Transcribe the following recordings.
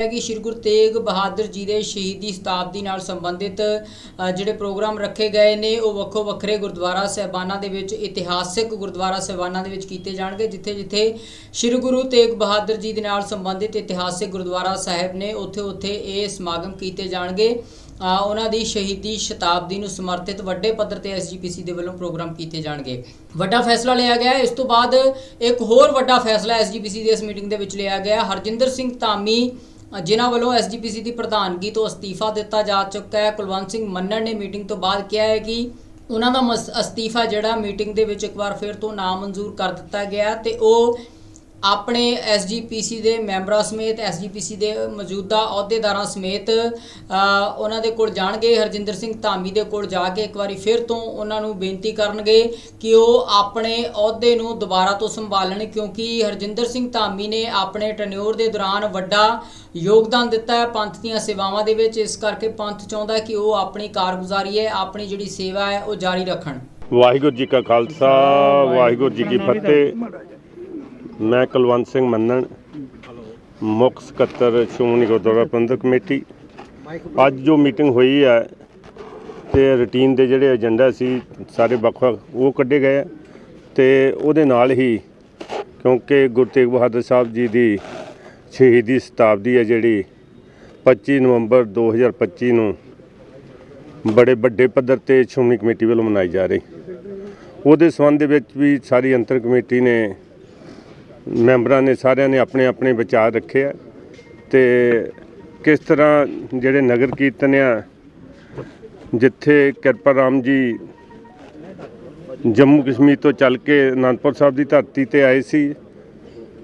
ਹੈ ਕਿ ਸ਼੍ਰੀ ਗੁਰੂ ਤੇਗ ਬਹਾਦਰ ਜੀ ਦੇ ਸ਼ਹੀਦੀ ਸ਼ਤਾਬਦੀ ਨਾਲ ਸੰਬੰਧਿਤ ਜਿਹੜੇ ਪ੍ਰੋਗਰਾਮ ਰੱਖੇ ਗਏ ਨੇ, ਉਹ ਵੱਖੋ ਵੱਖਰੇ ਗੁਰਦੁਆਰਾ ਸਹਿਬਾਨਾਂ ਦੇ ਵਿੱਚ, ਇਤਿਹਾਸਿਕ ਗੁਰਦੁਆਰਾ ਸਹਿਬਾਨਾਂ ਦੇ ਵਿੱਚ ਕੀਤੇ ਜਾਣਗੇ, ਜਿੱਥੇ ਜਿੱਥੇ ਸ਼੍ਰੀ ਗੁਰੂ ਤੇਗ ਬਹਾਦਰ ਜੀ ਦੇ ਨਾਲ ਸੰਬੰਧਿਤ ਇਤਿਹਾਸਿਕ ਗੁਰਦੁਆਰਾ ਸਾਹਿਬ ਨੇ ਉੱਥੇ ਉੱਥੇ ਇਹ ਸਮਾਗਮ ਕੀਤੇ ਜਾਣਗੇ। ਉਹਨਾਂ ਦੀ ਸ਼ਹੀਦੀ ਸ਼ਤਾਬਦੀ ਨੂੰ ਸਮਰਪਿਤ ਵੱਡੇ ਪੱਧਰ ਤੇ ਐਸਜੀਪੀਸੀ ਦੇ ਵੱਲੋਂ ਪ੍ਰੋਗਰਾਮ ਕੀਤੇ ਜਾਣਗੇ। ਵੱਡਾ ਫੈਸਲਾ ਲਿਆ ਗਿਆ। ਇਸ ਤੋਂ ਬਾਅਦ ਇੱਕ ਹੋਰ ਵੱਡਾ ਫੈਸਲਾ ਐਸਜੀਪੀਸੀ ਦੀ ਇਸ ਮੀਟਿੰਗ ਦੇ ਵਿੱਚ ਲਿਆ ਗਿਆ। ਹਰਜਿੰਦਰ ਸਿੰਘ ਧਾਮੀ ਜਿਨ੍ਹਾਂ ਵੱਲੋਂ ਐਸਜੀਪੀਸੀ ਦੀ ਪ੍ਰਧਾਨਗੀ ਤੋਂ ਅਸਤੀਫਾ ਦਿੱਤਾ ਜਾ ਚੁੱਕਾ ਹੈ। ਕੁਲਵੰਤ ਸਿੰਘ ਮੰਨਣ ਨੇ ਮੀਟਿੰਗ ਤੋਂ ਬਾਅਦ ਕਿਹਾ ਹੈ ਕਿ ਉਹਨਾਂ ਦਾ ਮਸ- ਅਸਤੀਫਾ ਜਿਹੜਾ ਮੀਟਿੰਗ ਦੇ ਵਿੱਚ ਇੱਕ ਵਾਰ ਫਿਰ ਤੋਂ ਨਾਮਨਜ਼ੂਰ ਕਰ ਦਿੱਤਾ ਗਿਆ ਤੇ ਉਹ ਆਪਣੇ ਐਸਜੀਪੀਸੀ ਦੇ ਮੈਂਬਰਾਂ ਸਮੇਤ ਐਸਜੀਪੀਸੀ ਦੇ ਮੌਜੂਦਾ ਅਹੁਦੇਦਾਰਾਂ ਸਮੇਤ ਉਹਨਾਂ ਦੇ ਕੋਲ ਜਾਣਗੇ ਹਰਜਿੰਦਰ ਸਿੰਘ ਧਾਮੀ ਦੇ ਕੋਲ ਜਾ ਕੇ ਇੱਕ ਵਾਰੀ ਫਿਰ ਤੋਂ ਉਹਨਾਂ ਨੂੰ ਬੇਨਤੀ ਕਰਨਗੇ ਕਿ ਉਹ ਆਪਣੇ ਅਹੁਦੇ ਨੂੰ ਦੁਬਾਰਾ ਤੋਂ ਸੰਭਾਲਣ ਕਿਉਂਕਿ ਹਰਜਿੰਦਰ ਸਿੰਘ ਧਾਮੀ ਨੇ ਆਪਣੇ ਟੈਨਿਓਰ ਦੇ ਦੌਰਾਨ ਵੱਡਾ ਯੋਗਦਾਨ ਦਿੱਤਾ ਹੈ ਪੰਥ ਦੀਆਂ ਸੇਵਾਵਾਂ ਦੇ ਵਿੱਚ। ਇਸ ਕਰਕੇ ਪੰਥ ਚਾਹੁੰਦਾ ਹੈ ਕਿ ਉਹ ਆਪਣੀ ਕਾਰਗੁਜ਼ਾਰੀ ਹੈ ਆਪਣੀ ਜਿਹੜੀ ਸੇਵਾ ਹੈ ਉਹ ਜਾਰੀ ਰੱਖਣ। ਵਾਹਿਗੁਰੂ ਜੀ ਕਾ ਖਾਲਸਾ ਵਾਹਿਗੁਰੂ ਜੀ ਕੀ ਫਤਿਹ। ਮੈਂ ਕੁਲਵੰਤ ਸਿੰਘ ਮੰਨਣ, ਮੁੱਖ ਸਕੱਤਰ ਸ਼੍ਰੋਮਣੀ ਗੁਰਦੁਆਰਾ ਪ੍ਰਬੰਧਕ ਕਮੇਟੀ। ਅੱਜ ਜੋ ਮੀਟਿੰਗ ਹੋਈ ਹੈ ਤੇ ਰੁਟੀਨ ਦੇ ਜਿਹੜੇ ਏਜੰਡਾ ਸੀ, ਸਾਰੇ ਵੱਖ-ਵੱਖ, ਉਹ ਕੱਢੇ ਗਏ ਆ। ਤੇ ਉਹਦੇ ਨਾਲ ਹੀ, ਕਿਉਂਕਿ ਗੁਰੂ ਤੇਗ ਬਹਾਦਰ ਸਾਹਿਬ ਜੀ ਦੀ ਸ਼ਹੀਦੀ ਸ਼ਤਾਬਦੀ ਹੈ ਜਿਹੜੀ 25 ਨਵੰਬਰ 2025 ਨੂੰ ਬੜੇ ਵੱਡੇ ਪੱਧਰ ਤੇ ਸ਼੍ਰੋਮਣੀ ਕਮੇਟੀ ਵੱਲੋਂ ਮਨਾਈ ਜਾ ਰਹੀ। ਉਹਦੇ ਸੰਬੰਧ ਦੇ ਵਿੱਚ ਵੀ ਸਾਰੀ ਅੰਤਰ ਕਮੇਟੀ ਨੇ ਮੈਂਬਰਾਂ ਨੇ ਸਾਰਿਆਂ ਨੇ ਆਪਣੇ ਆਪਣੇ ਵਿਚਾਰ ਰੱਖੇ ਆ ਤੇ ਕਿਸ ਤਰ੍ਹਾਂ ਜਿਹੜੇ ਨਗਰ ਕੀਰਤਨ ਆ, ਜਿੱਥੇ ਕਿਰਪਾ ਰਾਮ ਜੀ ਜੰਮੂ ਕਸ਼ਮੀਰ ਤੋਂ ਚੱਲ ਕੇ ਅਨੰਦਪੁਰ ਸਾਹਿਬ ਦੀ ਧਰਤੀ ਤੇ ਆਏ ਸੀ,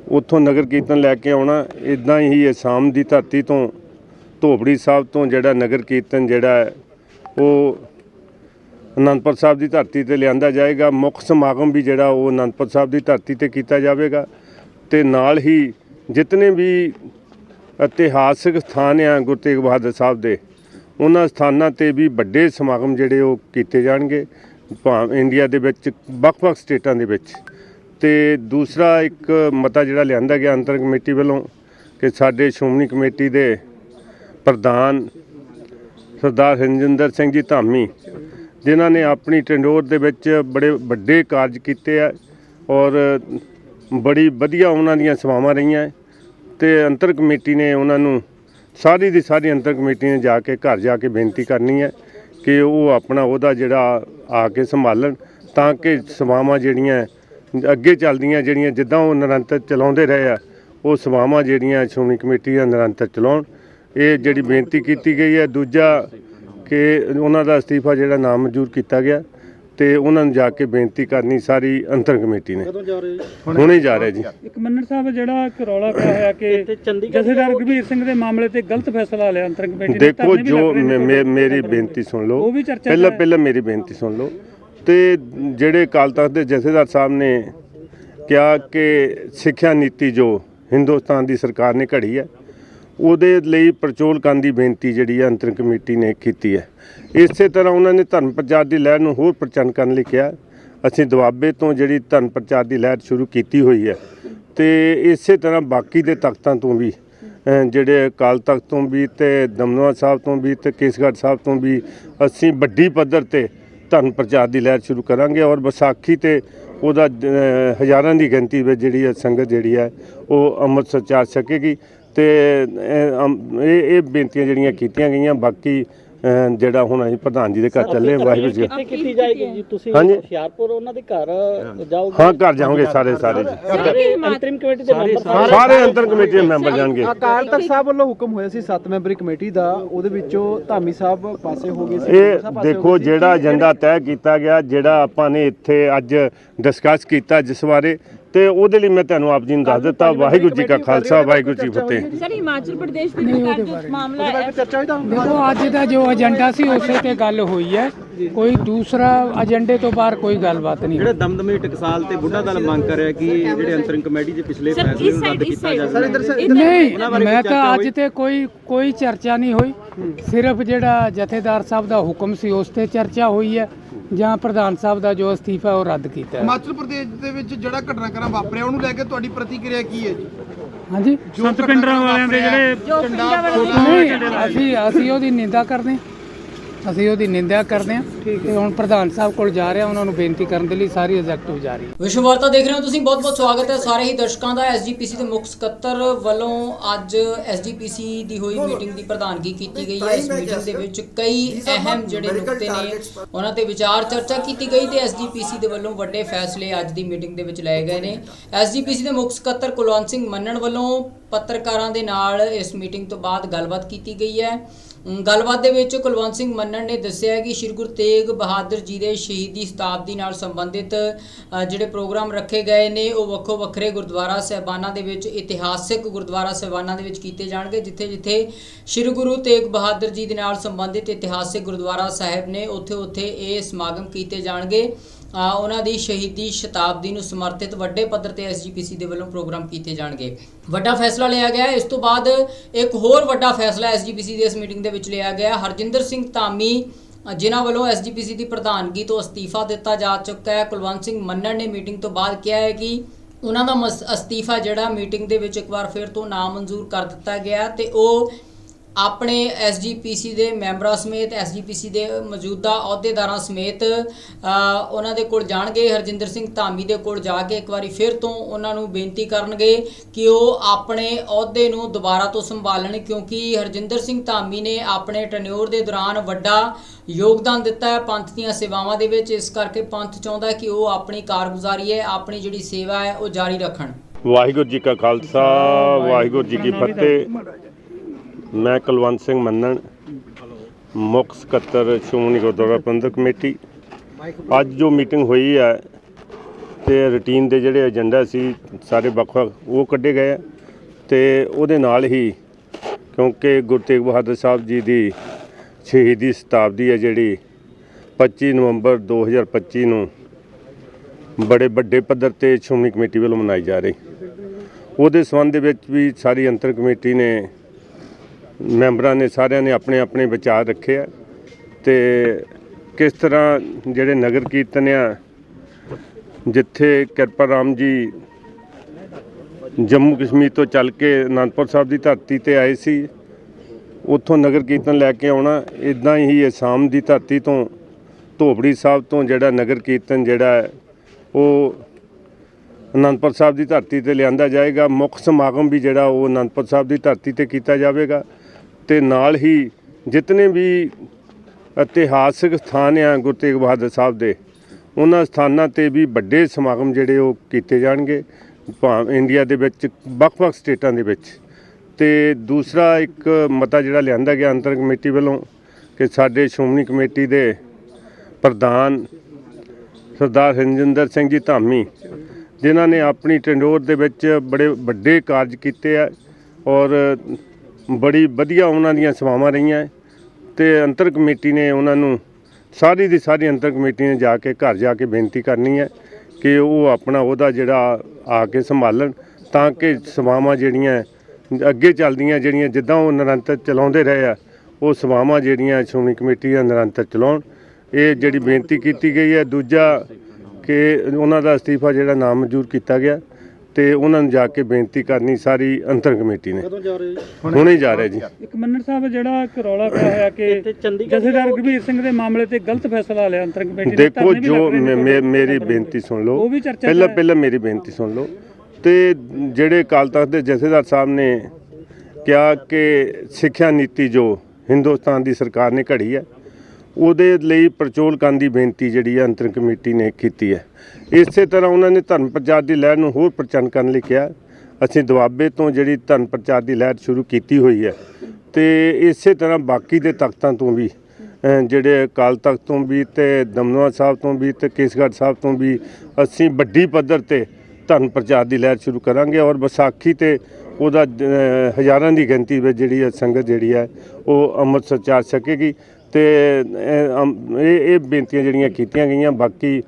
ਉੱਥੋਂ ਨਗਰ ਕੀਰਤਨ ਲੈ ਕੇ ਆਉਣਾ ਇਦਾਂ ਹੀ ਅਸਾਮ ਦੀ ਧਰਤੀ ਤੋਂ ਧੋਬੜੀ ਸਾਹਿਬ ਤੋਂ ਜਿਹੜਾ ਨਗਰ ਕੀਰਤਨ ਜਿਹੜਾ ਉਹ ਅਨੰਦਪੁਰ ਸਾਹਿਬ ਦੀ ਧਰਤੀ ਤੇ ਲਿਆਂਦਾ ਜਾਏਗਾ, ਮੁੱਖ ਸਮਾਗਮ ਵੀ ਜਿਹੜਾ ਉਹ ਅਨੰਦਪੁਰ ਸਾਹਿਬ ਦੀ ਧਰਤੀ ਤੇ ਕੀਤਾ ਜਾਵੇਗਾ। ਤੇ ਨਾਲ ਹੀ ਜਿਤਨੇ ਵੀ ਇਤਿਹਾਸਕ ਸਥਾਨ ਆ ਗੁਰੂ ਤੇਗ ਬਹਾਦਰ ਸਾਹਿਬ ਦੇ, ਉਹਨਾਂ ਸਥਾਨਾਂ ਤੇ ਵੀ ਵੱਡੇ ਸਮਾਗਮ ਜਿਹੜੇ ਉਹ ਕੀਤੇ ਜਾਣਗੇ, ਭਾਵੇਂ ਇੰਡੀਆ ਦੇ ਵਿੱਚ, ਵੱਖ-ਵੱਖ ਸਟੇਟਾਂ ਦੇ ਵਿੱਚ। ਤੇ ਦੂਸਰਾ ਇੱਕ ਮਤਾ ਜਿਹੜਾ ਲਿਆਂਦਾ ਗਿਆ ਅੰਤਰ ਕਮੇਟੀ ਵੱਲੋਂ, ਕਿ ਸਾਡੇ ਸ਼੍ਰੋਮਣੀ ਕਮੇਟੀ ਦੇ ਪ੍ਰਧਾਨ ਸਰਦਾਰ ਹਰਜਿੰਦਰ ਸਿੰਘ ਜੀ ਧਾਮੀ, ਜਿਨ੍ਹਾਂ ਨੇ ਆਪਣੀ ਟੰਡੋਰ ਦੇ ਵਿੱਚ ਬੜੇ ਵੱਡੇ ਕਾਰਜ ਕੀਤੇ ਆ ਔਰ ਬੜੀ ਵਧੀਆ ਉਹਨਾਂ ਦੀਆਂ ਸੇਵਾਵਾਂ ਰਹੀਆਂ ਹੈ ਤੇ ਅੰਤਰ ਕਮੇਟੀ ਨੇ ਉਹਨਾਂ ਨੂੰ ਸਾਰੀ ਦੀ ਸਾਰੀ ਅੰਤਰ ਕਮੇਟੀ ਨੇ ਜਾ ਕੇ ਘਰ ਜਾ ਕੇ ਬੇਨਤੀ ਕਰਨੀ ਹੈ ਕਿ ਉਹ ਆਪਣਾ ਉਹਦਾ ਜਿਹੜਾ ਆ ਕੇ ਸੰਭਾਲਣ ਤਾਂ ਕਿ ਸੇਵਾਵਾਂ ਜਿਹੜੀਆਂ ਅੱਗੇ ਚੱਲਦੀਆਂ ਜਿਹੜੀਆਂ ਜਿੱਦਾਂ ਉਹ ਨਿਰੰਤਰ ਚਲਾਉਂਦੇ ਰਹੇ ਆ, ਉਹ ਸੇਵਾਵਾਂ ਜਿਹੜੀਆਂ ਸ਼੍ਰੋਮਣੀ ਕਮੇਟੀ ਦਾ ਨਿਰੰਤਰ ਚਲਾਉਣ। ਇਹ ਜਿਹੜੀ ਬੇਨਤੀ ਕੀਤੀ ਗਈ ਹੈ, ਦੂਜਾ ਕਿ ਉਹਨਾਂ ਦਾ ਅਸਤੀਫਾ ਜਿਹੜਾ ਨਾਮਨਜ਼ੂਰ ਕੀਤਾ ਗਿਆ। ਤੇ ਉਹਨਾਂ ਨੂੰ ਜਾ ਕੇ ਬੇਨਤੀ ਕਰਨੀ ਸਾਰੀ ਅੰਤਰ ਕਮੇਟੀ ਨੇ। ਕਦੋਂ ਜਾ ਰਹੇ ਜੀ? ਹੁਣੇ ਜਾ ਰਹੇ ਜੀ। ਇੱਕ ਮੰਨਣ ਸਾਹਿਬ ਜਿਹੜਾ ਇੱਕ ਰੌਲਾ ਪਿਆ ਹੋਇਆ ਕਿ ਜਥੇਦਾਰ ਗੰਭੀਰ ਸਿੰਘ ਦੇ ਮਾਮਲੇ ਤੇ ਗਲਤ ਫੈਸਲਾ ਲਿਆ ਅੰਤਰ ਕਮੇਟੀ ਨੇ ਦੇਖੋ ਜੋ ਮੇਰੀ ਬੇਨਤੀ ਸੁਣ ਲਓ। ਪਹਿਲਾਂ ਹੈ। ਪਹਿਲਾਂ ਮੇਰੀ ਬੇਨਤੀ ਸੁਣ ਲਓ। ਤੇ ਜਿਹੜੇ ਅਕਾਲ ਤਖਤ ਦੇ ਜਥੇਦਾਰ ਸਾਹਿਬ ਨੇ ਕਿਹਾ ਕਿ ਸਿੱਖਿਆ ਨੀਤੀ ਜੋ ਹਿੰਦੁਸਤਾਨ ਦੀ ਸਰਕਾਰ ਨੇ ਘੜੀ ਹੈ ਉਹਦੇ ਲਈ ਪਰਚੋਲ ਕਰਨ ਦੀ ਬੇਨਤੀ ਜਿਹੜੀ ਹੈ ਅੰਤਰ ਕਮੇਟੀ ਨੇ ਕੀਤੀ ਹੈ। ਇਸੇ ਤਰ੍ਹਾਂ ਉਹਨਾਂ ਨੇ ਧਰਮ ਪ੍ਰਚਾਰ ਦੀ ਲਹਿਰ ਨੂੰ ਹੋਰ ਪ੍ਰਚੰਡ ਕਰਨ ਲਈ ਕਿਹਾ। ਅਸੀਂ ਦੁਆਬੇ ਤੋਂ ਜਿਹੜੀ ਧਰਮ ਪ੍ਰਚਾਰ ਦੀ ਲਹਿਰ ਸ਼ੁਰੂ ਕੀਤੀ ਹੋਈ ਹੈ ਤੇ ਇਸੇ ਤਰ੍ਹਾਂ ਬਾਕੀ ਦੇ ਤਖਤਾਂ ਤੋਂ ਵੀ ਜਿਹੜੇ ਅਕਾਲ ਤਖਤ ਤੋਂ ਵੀ ਤੇ ਦਮਦਮਾ ਸਾਹਿਬ ਤੋਂ ਵੀ ਤੇ ਕੇਸਗੜ੍ਹ ਸਾਹਿਬ ਤੋਂ ਵੀ ਅਸੀਂ ਵੱਡੀ ਪੱਧਰ ਤੇ ਧਰਮ ਪ੍ਰਚਾਰ ਦੀ ਲਹਿਰ ਸ਼ੁਰੂ ਕਰਾਂਗੇ ਔਰ ਵਿਸਾਖੀ ਤੇ ਉਹਦਾ ਹਜ਼ਾਰਾਂ ਦੀ ਗਿਣਤੀ ਵਿੱਚ ਜਿਹੜੀ ਹੈ ਸੰਗਤ ਜਿਹੜੀ ਹੈ ਉਹ ਅੰਮ੍ਰਿਤਸਰ ਚ ਸਕੇਗੀ। ਤੇ ਇਹ ਇਹ ਬੇਨਤੀਆਂ ਜਿਹੜੀਆਂ ਕੀਤੀਆਂ ਗਈਆਂ ਬਾਕੀ ਜਿਹੜਾ ਹੁਣ ਅਸੀਂ ਪ੍ਰਧਾਨ ਜੀ ਦੇ ਘਰ ਚੱਲੇ ਵਾਹਿਗੁਰੂ ਜੀ ਕਿੱਥੇ ਕੀਤੀ ਜਾਏਗੀ ਜੀ ਤੁਸੀਂ। ਹੁਸ਼ਿਆਰਪੁਰ ਉਹਨਾਂ ਦੇ ਘਰ ਜਾਓਗੇ ਹਾਂ ਘਰ ਜਾਓਗੇ ਸਾਰੇ ਸਾਰੇ ਜੀ ਸਾਰੇ ਅੰਤਰਿਮ ਕਮੇਟੀ ਦੇ ਮੈਂਬਰ ਸਾਰੇ ਸਾਰੇ ਅੰਤਰ ਕਮੇਟੀ ਦੇ ਮੈਂਬਰ ਜਾਣਗੇ ਅਕਾਲ ਤਖਤ ਸਾਹਿਬ ਵੱਲੋਂ ਹੁਕਮ ਹੋਇਆ ਸੀ 7 ਮੈਂਬਰੀ ਕਮੇਟੀ ਦਾ ਉਹਦੇ ਵਿੱਚੋਂ ਧਾਮੀ ਸਾਹਿਬ ਪਾਸੇ ਹੋ ਗਏ ਸੀ ਇਹ ਦੇਖੋ। ਜਿਹੜਾ ਏਜੰਡਾ ਤੈਅ ਕੀਤਾ ਗਿਆ ਜਿਹੜਾ ਆਪਾਂ ਨੇ ਇੱਥੇ ਅੱਜ ਡਿਸਕਸ ਕੀਤਾ ਜਿਸ ਬਾਰੇ ਤੇ ਉਹਦੇ ਲਈ ਮੈਂ ਤੁਹਾਨੂੰ ਆਪ ਜੀ ਨੂੰ ਦੱਸ ਦਿੱਤਾ ਵਾਹਿਗੁਰੂ ਜੀ ਕਾ ਖਾਲਸਾ ਵਾਹਿਗੁਰੂ ਜੀ ਫਤਿਹ। ਸਰ ਹਿਮਾਚਲ ਪ੍ਰਦੇਸ਼ ਦੇ ਵਿਕਾਸ ਜੋ ਮਾਮਲਾ ਉਹਦੇ ਹੈ। ਬਾਰੇ ਚਰਚਾ ਹੋਈ ਤਾਂ ਦੇਖੋ ਅੱਜ ਦਾ ਜੋ ਏਜੰਡਾ ਸੀ ਉਸੇ ਤੇ ਗੱਲ ਹੋਈ ਹੈ। ਕੋਈ ਦੂਸਰਾ ਏਜੰਡੇ ਤੋਂ ਬਾਹਰ ਕੋਈ ਗੱਲਬਾਤ ਨਹੀਂ ਜਿਹੜੇ ਦਮਦਮੀ ਟਕਸਾਲ ਤੇ ਬੁੱਢਾ ਦਲ ਮੰਗ ਕਰ ਰਿਹਾ ਕਿ ਜਿਹੜੇ ਅੰਤਰਿਮ ਕਮੇਟੀ ਦੇ ਪਿਛਲੇ ਫੈਸਲੇ ਨੂੰ ਰੱਦ ਕੀਤਾ ਜਾਵੇ। ਸਰ ਇੱਧਰ ਸੇ ਨਹੀਂ ਮੈਂ ਤਾਂ ਅੱਜ? ਤੇ ਕੋਈ ਕੋਈ ਚਰਚਾ ਨਹੀਂ ਹੋਈ। ਸਿਰਫ ਜਿਹੜਾ ਜਥੇਦਾਰ ਸਾਹਿਬ ਦਾ ਹੁਕਮ ਸੀ ਉਸ ਤੇ ਚਰਚਾ ਹੋਈ ਹੈ। ਜਾਂ ਪ੍ਰਧਾਨ ਸਾਹਿਬ ਦਾ ਜੋ ਅਸਤੀਫਾ ਉਹ ਰੱਦ ਕੀਤਾ। ਹੈ ਹਿਮਾਚਲ ਪ੍ਰਦੇਸ਼ ਦੇ ਵਿੱਚ ਜਿਹੜਾ ਘਟਨਾਕ੍ਰਮ ਵਾਪਰਿਆ ਉਹਨੂੰ ਲੈ ਕੇ ਤੁਹਾਡੀ ਪ੍ਰਤੀਕਿਰਿਆ ਕੀ ਹੈ ਜੀ? ਹਾਂਜੀ? ਸੰਤ ਪਿੰਡਰਾਂ ਵਾਲਿਆਂ ਦੇ ਜਿਹੜੇ ਜੋ ਪਿੰਡਾਂ ਵਾਲੇ ਨਹੀਂ ਅਸੀਂ ਅਸੀਂ ਉਹਦੀ ਨਿੰਦਾ ਕਰਦੇ ਹਾਂ। ਅਸੀਂ ਉਹਦੀ ਨਿੰਦਾ ਕਰਦੇ ਹਾਂ ਤੇ ਹੁਣ ਪ੍ਰਧਾਨ ਸਾਹਿਬ ਕੋਲ ਜਾ ਰਿਹਾ, ਉਹਨਾਂ ਨੂੰ ਬੇਨਤੀ ਕਰਨ ਦੇ ਲਈ ਸਾਰੀ ਐਗਜ਼ੈਕਟਿਵ ਜਾ ਰਹੀ ਹੈ। ਵਿਸ਼ਵ ਵਾਰਤਾ ਦੇਖ ਰਹੇ ਹੋ ਤੁਸੀਂ ਬਹੁਤ ਬਹੁਤ ਸਵਾਗਤ ਹੈ। ਸਾਰੇ ਹੀ ਦਰਸ਼ਕਾਂ ਦਾ ਐਸਜੀਪੀਸੀ ਦੇ ਮੁੱਖ ਸਕੱਤਰ ਵੱਲੋਂ ਅੱਜ ਐਸਜੀਪੀਸੀ ਦੀ ਹੋਈ ਮੀਟਿੰਗ ਦੀ ਪ੍ਰਧਾਨਗੀ ਕੀਤੀ ਗਈ ਹੈ। ਇਸ ਮੀਟਿੰਗ ਦੇ ਵਿੱਚ ਕਈ ਅਹਿਮ ਜਿਹੜੇ ਨੁਕਤੇ ਨੇ, ਉਹਨਾਂ ਤੇ ਵਿਚਾਰ ਚਰਚਾ ਕੀਤੀ ਗਈ ਤੇ ਐਸਜੀਪੀਸੀ ਦੇ ਵੱਲੋਂ ਵੱਡੇ ਫੈਸਲੇ ਅੱਜ ਦੀ ਮੀਟਿੰਗ ਦੇ ਵਿੱਚ ਲਏ ਗਏ ਨੇ। ਐਸਜੀਪੀਸੀ ਦੇ ਮੁੱਖ ਸਕੱਤਰ ਕੁਲਵੰਤ ਸਿੰਘ ਮੰਨਣ ਵੱਲੋਂ ਪੱਤਰਕਾਰਾਂ ਦੇ ਨਾਲ ਇਸ ਮੀਟਿੰਗ ਤੋਂ ਬਾਅਦ ਗੱਲਬਾਤ ਕੀਤੀ ਗਈ ਹੈ। ਗੱਲਬਾਤ ਦੇ ਵਿੱਚ ਕੁਲਵੰਤ ਸਿੰਘ ਮੰਨਣ ਨੇ ਦੱਸਿਆ ਕਿ ਸ਼੍ਰੀ ਗੁਰੂ ਤੇਗ ਬਹਾਦਰ ਜੀ ਦੇ ਸ਼ਹੀਦੀ ਸ਼ਤਾਬਦੀ ਨਾਲ ਸੰਬੰਧਿਤ ਜਿਹੜੇ ਪ੍ਰੋਗਰਾਮ ਰੱਖੇ ਗਏ ਨੇ, ਉਹ ਵੱਖੋ ਵੱਖਰੇ ਗੁਰਦੁਆਰਾ ਸਹਿਬਾਨਾਂ ਦੇ ਵਿੱਚ, ਇਤਿਹਾਸਿਕ ਗੁਰਦੁਆਰਾ ਸਹਿਬਾਨਾਂ ਦੇ ਵਿੱਚ ਕੀਤੇ ਜਾਣਗੇ, ਜਿੱਥੇ ਜਿੱਥੇ ਸ਼੍ਰੀ ਗੁਰੂ ਤੇਗ ਬਹਾਦਰ ਜੀ ਦੇ ਨਾਲ ਸੰਬੰਧਿਤ ਇਤਿਹਾਸਿਕ ਗੁਰਦੁਆਰਾ ਸਾਹਿਬ ਨੇ, ਉੱਥੇ ਉੱਥੇ ਇਹ ਸਮਾਗਮ ਕੀਤੇ ਜਾਣਗੇ। ਉਹਨਾਂ ਦੀ ਸ਼ਹੀਦੀ ਸ਼ਤਾਬਦੀ ਨੂੰ ਸਮਰਪਿਤ ਵੱਡੇ ਪੱਧਰ ਤੇ ਐਸਜੀਪੀਸੀ ਦੇ ਵੱਲੋਂ ਪ੍ਰੋਗਰਾਮ ਕੀਤੇ ਜਾਣਗੇ। ਵੱਡਾ ਫੈਸਲਾ ਲਿਆ ਗਿਆ। ਇਸ ਤੋਂ ਬਾਅਦ ਇੱਕ ਹੋਰ ਵੱਡਾ ਫੈਸਲਾ ਐਸਜੀਪੀਸੀ ਦੀ ਇਸ ਮੀਟਿੰਗ ਦੇ ਵਿੱਚ ਲਿਆ ਗਿਆ। ਹਰਜਿੰਦਰ ਸਿੰਘ ਧਾਮੀ ਜਿਨ੍ਹਾਂ ਵੱਲੋਂ ਐਸਜੀਪੀਸੀ ਦੀ ਪ੍ਰਧਾਨਗੀ ਤੋਂ ਅਸਤੀਫਾ ਦਿੱਤਾ ਜਾ ਚੁੱਕਾ ਹੈ, ਕੁਲਵੰਤ ਸਿੰਘ ਮੰਨਣ ਨੇ ਮੀਟਿੰਗ ਤੋਂ ਬਾਅਦ ਕਿਹਾ ਹੈ ਕਿ ਉਹਨਾਂ ਦਾ ਮਸ- ਅਸਤੀਫਾ ਜਿਹੜਾ ਮੀਟਿੰਗ ਦੇ ਵਿੱਚ ਇੱਕ ਵਾਰ ਫਿਰ ਤੋਂ ਨਾਮਨਜ਼ੂਰ ਕਰ ਦਿੱਤਾ ਗਿਆ ਹੈ ਤੇ ਉਹ ਆਪਣੇ ਐਸਜੀਪੀਸੀ ਦੇ ਮੈਂਬਰਾਂ ਸਮੇਤ ਐਸਜੀਪੀਸੀ ਦੇ ਮੌਜੂਦਾ ਅਹੁਦੇਦਾਰਾਂ ਸਮੇਤ ਉਹਨਾਂ ਦੇ ਕੋਲ ਜਾਣਗੇ ਹਰਜਿੰਦਰ ਸਿੰਘ ਧਾਮੀ ਦੇ ਕੋਲ ਜਾ ਕੇ ਇੱਕ ਵਾਰੀ ਫਿਰ ਤੋਂ ਉਹਨਾਂ ਨੂੰ ਬੇਨਤੀ ਕਰਨਗੇ ਕਿ ਉਹ ਆਪਣੇ ਅਹੁਦੇ ਨੂੰ ਦੁਬਾਰਾ ਤੋਂ ਸੰਭਾਲਣ ਕਿਉਂਕਿ ਹਰਜਿੰਦਰ ਸਿੰਘ ਧਾਮੀ ਨੇ ਆਪਣੇ ਟੈਨਿਓਰ ਦੇ ਦੌਰਾਨ ਵੱਡਾ ਯੋਗਦਾਨ ਦਿੱਤਾ ਹੈ ਪੰਥ ਦੀਆਂ ਸੇਵਾਵਾਂ ਦੇ ਵਿੱਚ। ਇਸ ਕਰਕੇ ਪੰਥ ਚਾਹੁੰਦਾ ਹੈ ਕਿ ਉਹ ਆਪਣੀ ਕਾਰਗੁਜ਼ਾਰੀ ਹੈ ਆਪਣੀ ਜਿਹੜੀ ਸੇਵਾ ਹੈ ਉਹ ਜਾਰੀ ਰੱਖਣ। ਵਾਹਿਗੁਰੂ ਜੀ ਕਾ ਖਾਲਸਾ ਵਾਹਿਗੁਰੂ ਜੀ ਕੀ ਫਤਿਹ। ਮੈਂ ਕੁਲਵੰਤ ਸਿੰਘ ਮੰਨਣ, ਮੁੱਖ ਸਕੱਤਰ ਸ਼੍ਰੋਮਣੀ ਗੁਰਦੁਆਰਾ ਪ੍ਰਬੰਧਕ ਕਮੇਟੀ। ਅੱਜ ਜੋ ਮੀਟਿੰਗ ਹੋਈ ਹੈ ਤੇ ਰੁਟੀਨ ਦੇ ਜਿਹੜੇ ਏਜੰਡਾ ਸੀ, ਸਾਰੇ ਵੱਖ-ਵੱਖ, ਉਹ ਕੱਢੇ ਗਏ ਆ। ਤੇ ਉਹਦੇ ਨਾਲ ਹੀ ਕਿਉਂਕਿ ਗੁਰੂ ਤੇਗ ਬਹਾਦਰ ਸਾਹਿਬ ਜੀ ਦੀ ਸ਼ਹੀਦੀ ਸ਼ਤਾਬਦੀ ਹੈ ਜਿਹੜੀ 25 ਨਵੰਬਰ 2025 ਨੂੰ ਬੜੇ ਵੱਡੇ ਪੱਧਰ ਤੇ ਸ਼੍ਰੋਮਣੀ ਕਮੇਟੀ ਵੱਲੋਂ ਮਨਾਈ ਜਾ ਰਹੀ। ਉਹਦੇ ਸੰਬੰਧ ਦੇ ਵਿੱਚ ਵੀ ਸਾਰੀ ਅੰਤਰ ਕਮੇਟੀ ਨੇ ਮੈਂਬਰਾਂ ਨੇ ਸਾਰਿਆਂ ਨੇ ਆਪਣੇ ਆਪਣੇ ਵਿਚਾਰ ਰੱਖੇ ਆ ਤੇ ਕਿਸ ਤਰ੍ਹਾਂ ਜਿਹੜੇ ਨਗਰ ਕੀਰਤਨ ਆ, ਜਿੱਥੇ ਕਿਰਪਾ ਰਾਮ ਜੀ ਜੰਮੂ ਕਸ਼ਮੀਰ ਤੋਂ ਚੱਲ ਕੇ ਅਨੰਦਪੁਰ ਸਾਹਿਬ ਦੀ ਧਰਤੀ ਤੇ ਆਏ ਸੀ, ਉੱਥੋਂ ਨਗਰ ਕੀਰਤਨ ਲੈ ਕੇ ਆਉਣਾ ਇਦਾਂ ਹੀ ਅਸਾਮ ਦੀ ਧਰਤੀ ਤੋਂ, ਧੋਬੜੀ ਸਾਹਿਬ ਤੋਂ ਜਿਹੜਾ ਨਗਰ ਕੀਰਤਨ ਜਿਹੜਾ ਉਹ ਅਨੰਦਪੁਰ ਸਾਹਿਬ ਦੀ ਧਰਤੀ ਤੇ ਲਿਆਂਦਾ ਜਾਏਗਾ, ਮੁੱਖ ਸਮਾਗਮ ਵੀ ਜਿਹੜਾ ਉਹ ਅਨੰਦਪੁਰ ਸਾਹਿਬ ਦੀ ਧਰਤੀ ਤੇ ਕੀਤਾ ਜਾਵੇਗਾ। ਤੇ ਨਾਲ ਹੀ ਜਿਤਨੇ ਵੀ ਇਤਿਹਾਸਕ ਸਥਾਨ ਆ ਗੁਰੂ ਤੇਗ ਬਹਾਦਰ ਸਾਹਿਬ ਦੇ, ਉਹਨਾਂ ਸਥਾਨਾਂ ਤੇ ਵੀ ਵੱਡੇ ਸਮਾਗਮ ਜਿਹੜੇ ਉਹ ਕੀਤੇ ਜਾਣਗੇ, ਭਾਵ ਇੰਡੀਆ ਦੇ ਵਿੱਚ, ਵੱਖ-ਵੱਖ ਸਟੇਟਾਂ ਦੇ ਵਿੱਚ। ਤੇ ਦੂਸਰਾ ਇੱਕ ਮਤਾ ਜਿਹੜਾ ਲਿਆਂਦਾ ਗਿਆ ਅੰਤਰ ਕਮੇਟੀ ਵੱਲੋਂ ਕਿ ਸਾਡੇ ਸ਼੍ਰੋਮਣੀ ਕਮੇਟੀ ਦੇ ਪ੍ਰਧਾਨ ਸਰਦਾਰ ਹਰਜਿੰਦਰ ਸਿੰਘ ਜੀ ਧਾਮੀ, ਜਿਨ੍ਹਾਂ ਨੇ ਆਪਣੀ ਟੰਡੋਰ ਦੇ ਵਿੱਚ ਬੜੇ ਵੱਡੇ ਕਾਰਜ ਕੀਤੇ ਆ ਔਰ ਬੜੀ ਵਧੀਆ ਉਹਨਾਂ ਦੀਆਂ ਸੇਵਾਵਾਂ ਰਹੀਆਂ ਹੈ ਤੇ ਅੰਤਰ ਕਮੇਟੀ ਨੇ ਉਹਨਾਂ ਨੂੰ ਸਾਰੀ ਦੀ ਸਾਰੀ ਅੰਤਰ ਕਮੇਟੀ ਨੇ ਜਾ ਕੇ ਘਰ ਜਾ ਕੇ ਬੇਨਤੀ ਕਰਨੀ ਹੈ ਕਿ ਉਹ ਆਪਣਾ ਉਹਦਾ ਜਿਹੜਾ ਆ ਕੇ ਸੰਭਾਲਣ ਤਾਂ ਕਿ ਸੇਵਾਵਾਂ ਜਿਹੜੀਆਂ ਅੱਗੇ ਚੱਲਦੀਆਂ ਜਿਹੜੀਆਂ ਜਿੱਦਾਂ ਉਹ ਨਿਰੰਤਰ ਚਲਾਉਂਦੇ ਰਹੇ ਆ, ਉਹ ਸੇਵਾਵਾਂ ਜਿਹੜੀਆਂ ਸ਼੍ਰੋਮਣੀ ਕਮੇਟੀ ਦਾ ਨਿਰੰਤਰ ਚਲਾਉਣ। ਇਹ ਜਿਹੜੀ ਬੇਨਤੀ ਕੀਤੀ ਗਈ ਹੈ, ਦੂਜਾ ਕਿ ਉਹਨਾਂ ਦਾ ਅਸਤੀਫਾ ਜਿਹੜਾ ਨਾਮਨਜ਼ੂਰ ਕੀਤਾ ਗਿਆ। ਤੇ ਉਹਨਾਂ ਨੂੰ ਜਾ ਕੇ ਬੇਨਤੀ ਕਰਨੀ ਸਾਰੀ ਅੰਤਰ ਕਮੇਟੀ ਨੇ। ਕਦੋਂ ਜਾ ਰਹੇ ਜੀ? ਹੁਣੇ ਹੀ ਜਾ ਰਿਹਾ ਜੀ। ਇੱਕ ਮੰਨਣ ਸਾਹਿਬ ਜਿਹੜਾ ਇੱਕ ਰੌਲਾ ਪਿਆ ਹੋਇਆ ਕਿ ਜਥੇਦਾਰ ਗੰਭੀਰ ਸਿੰਘ ਦੇ ਮਾਮਲੇ ਤੇ ਗਲਤ ਫੈਸਲਾ ਲਿਆ ਅੰਤਰ ਕਮੇਟੀ ਨੇ ਦੇਖੋ ਜੋ ਮੇਰੀ। ਬੇਨਤੀ ਸੁਣ ਲਓ। ਪਹਿਲਾਂ। ਪਹਿਲਾਂ ਮੇਰੀ ਬੇਨਤੀ ਸੁਣ ਲਓ। ਤੇ ਜਿਹੜੇ ਅਕਾਲ ਤਖਤ ਦੇ ਜਥੇਦਾਰ ਸਾਹਿਬ ਨੇ ਕਿਹਾ ਕਿ ਸਿੱਖਿਆ ਨੀਤੀ ਜੋ ਹਿੰਦੁਸਤਾਨ ਦੀ ਸਰਕਾਰ ਨੇ ਘੜੀ ਹੈ ਉਹਦੇ ਲਈ ਪ੍ਰਚੋਲ ਕਰਨ ਦੀ ਬੇਨਤੀ ਜਿਹੜੀ ਹੈ ਅੰਤਰ ਕਮੇਟੀ ਨੇ ਕੀਤੀ ਹੈ। ਇਸੇ ਤਰ੍ਹਾਂ ਉਹਨਾਂ ਨੇ ਧਰਮ ਪ੍ਰਚਾਰ ਦੀ ਲਹਿਰ ਨੂੰ ਹੋਰ ਪ੍ਰਚੰਡ ਕਰਨ ਲਈ ਕਿਹਾ। ਅਸੀਂ ਦੁਆਬੇ ਤੋਂ ਜਿਹੜੀ ਧਰਮ ਪ੍ਰਚਾਰ ਦੀ ਲਹਿਰ ਸ਼ੁਰੂ ਕੀਤੀ ਹੋਈ ਹੈ ਤੇ ਇਸੇ ਤਰ੍ਹਾਂ ਬਾਕੀ ਦੇ ਤਖਤਾਂ ਤੋਂ ਵੀ ਜਿਹੜੇ ਅਕਾਲ ਤਖਤ ਤੋਂ ਵੀ ਤੇ ਦਮਦਮਾ ਸਾਹਿਬ ਤੋਂ ਵੀ ਤੇ ਕੇਸਗੜ੍ਹ ਸਾਹਿਬ ਤੋਂ ਵੀ ਅਸੀਂ ਵੱਡੀ ਪੱਧਰ ਤੇ ਧਰਮ ਪ੍ਰਚਾਰ ਦੀ ਲਹਿਰ ਸ਼ੁਰੂ ਕਰਾਂਗੇ ਔਰ ਵਿਸਾਖੀ ਤੇ ਉਹਦਾ ਹਜ਼ਾਰਾਂ ਦੀ ਗਿਣਤੀ ਵਿੱਚ ਜਿਹੜੀ ਹੈ ਸੰਗਤ ਜਿਹੜੀ ਹੈ ਉਹ ਅੰਮ੍ਰਿਤਸਰ ਚਾਰ ਸਕੇਗੀ। ਤੇ ਇਹ ਇਹ ਬੇਨਤੀਆਂ ਜਿਹੜੀਆਂ ਕੀਤੀਆਂ ਗਈਆਂ ਬਾਕੀ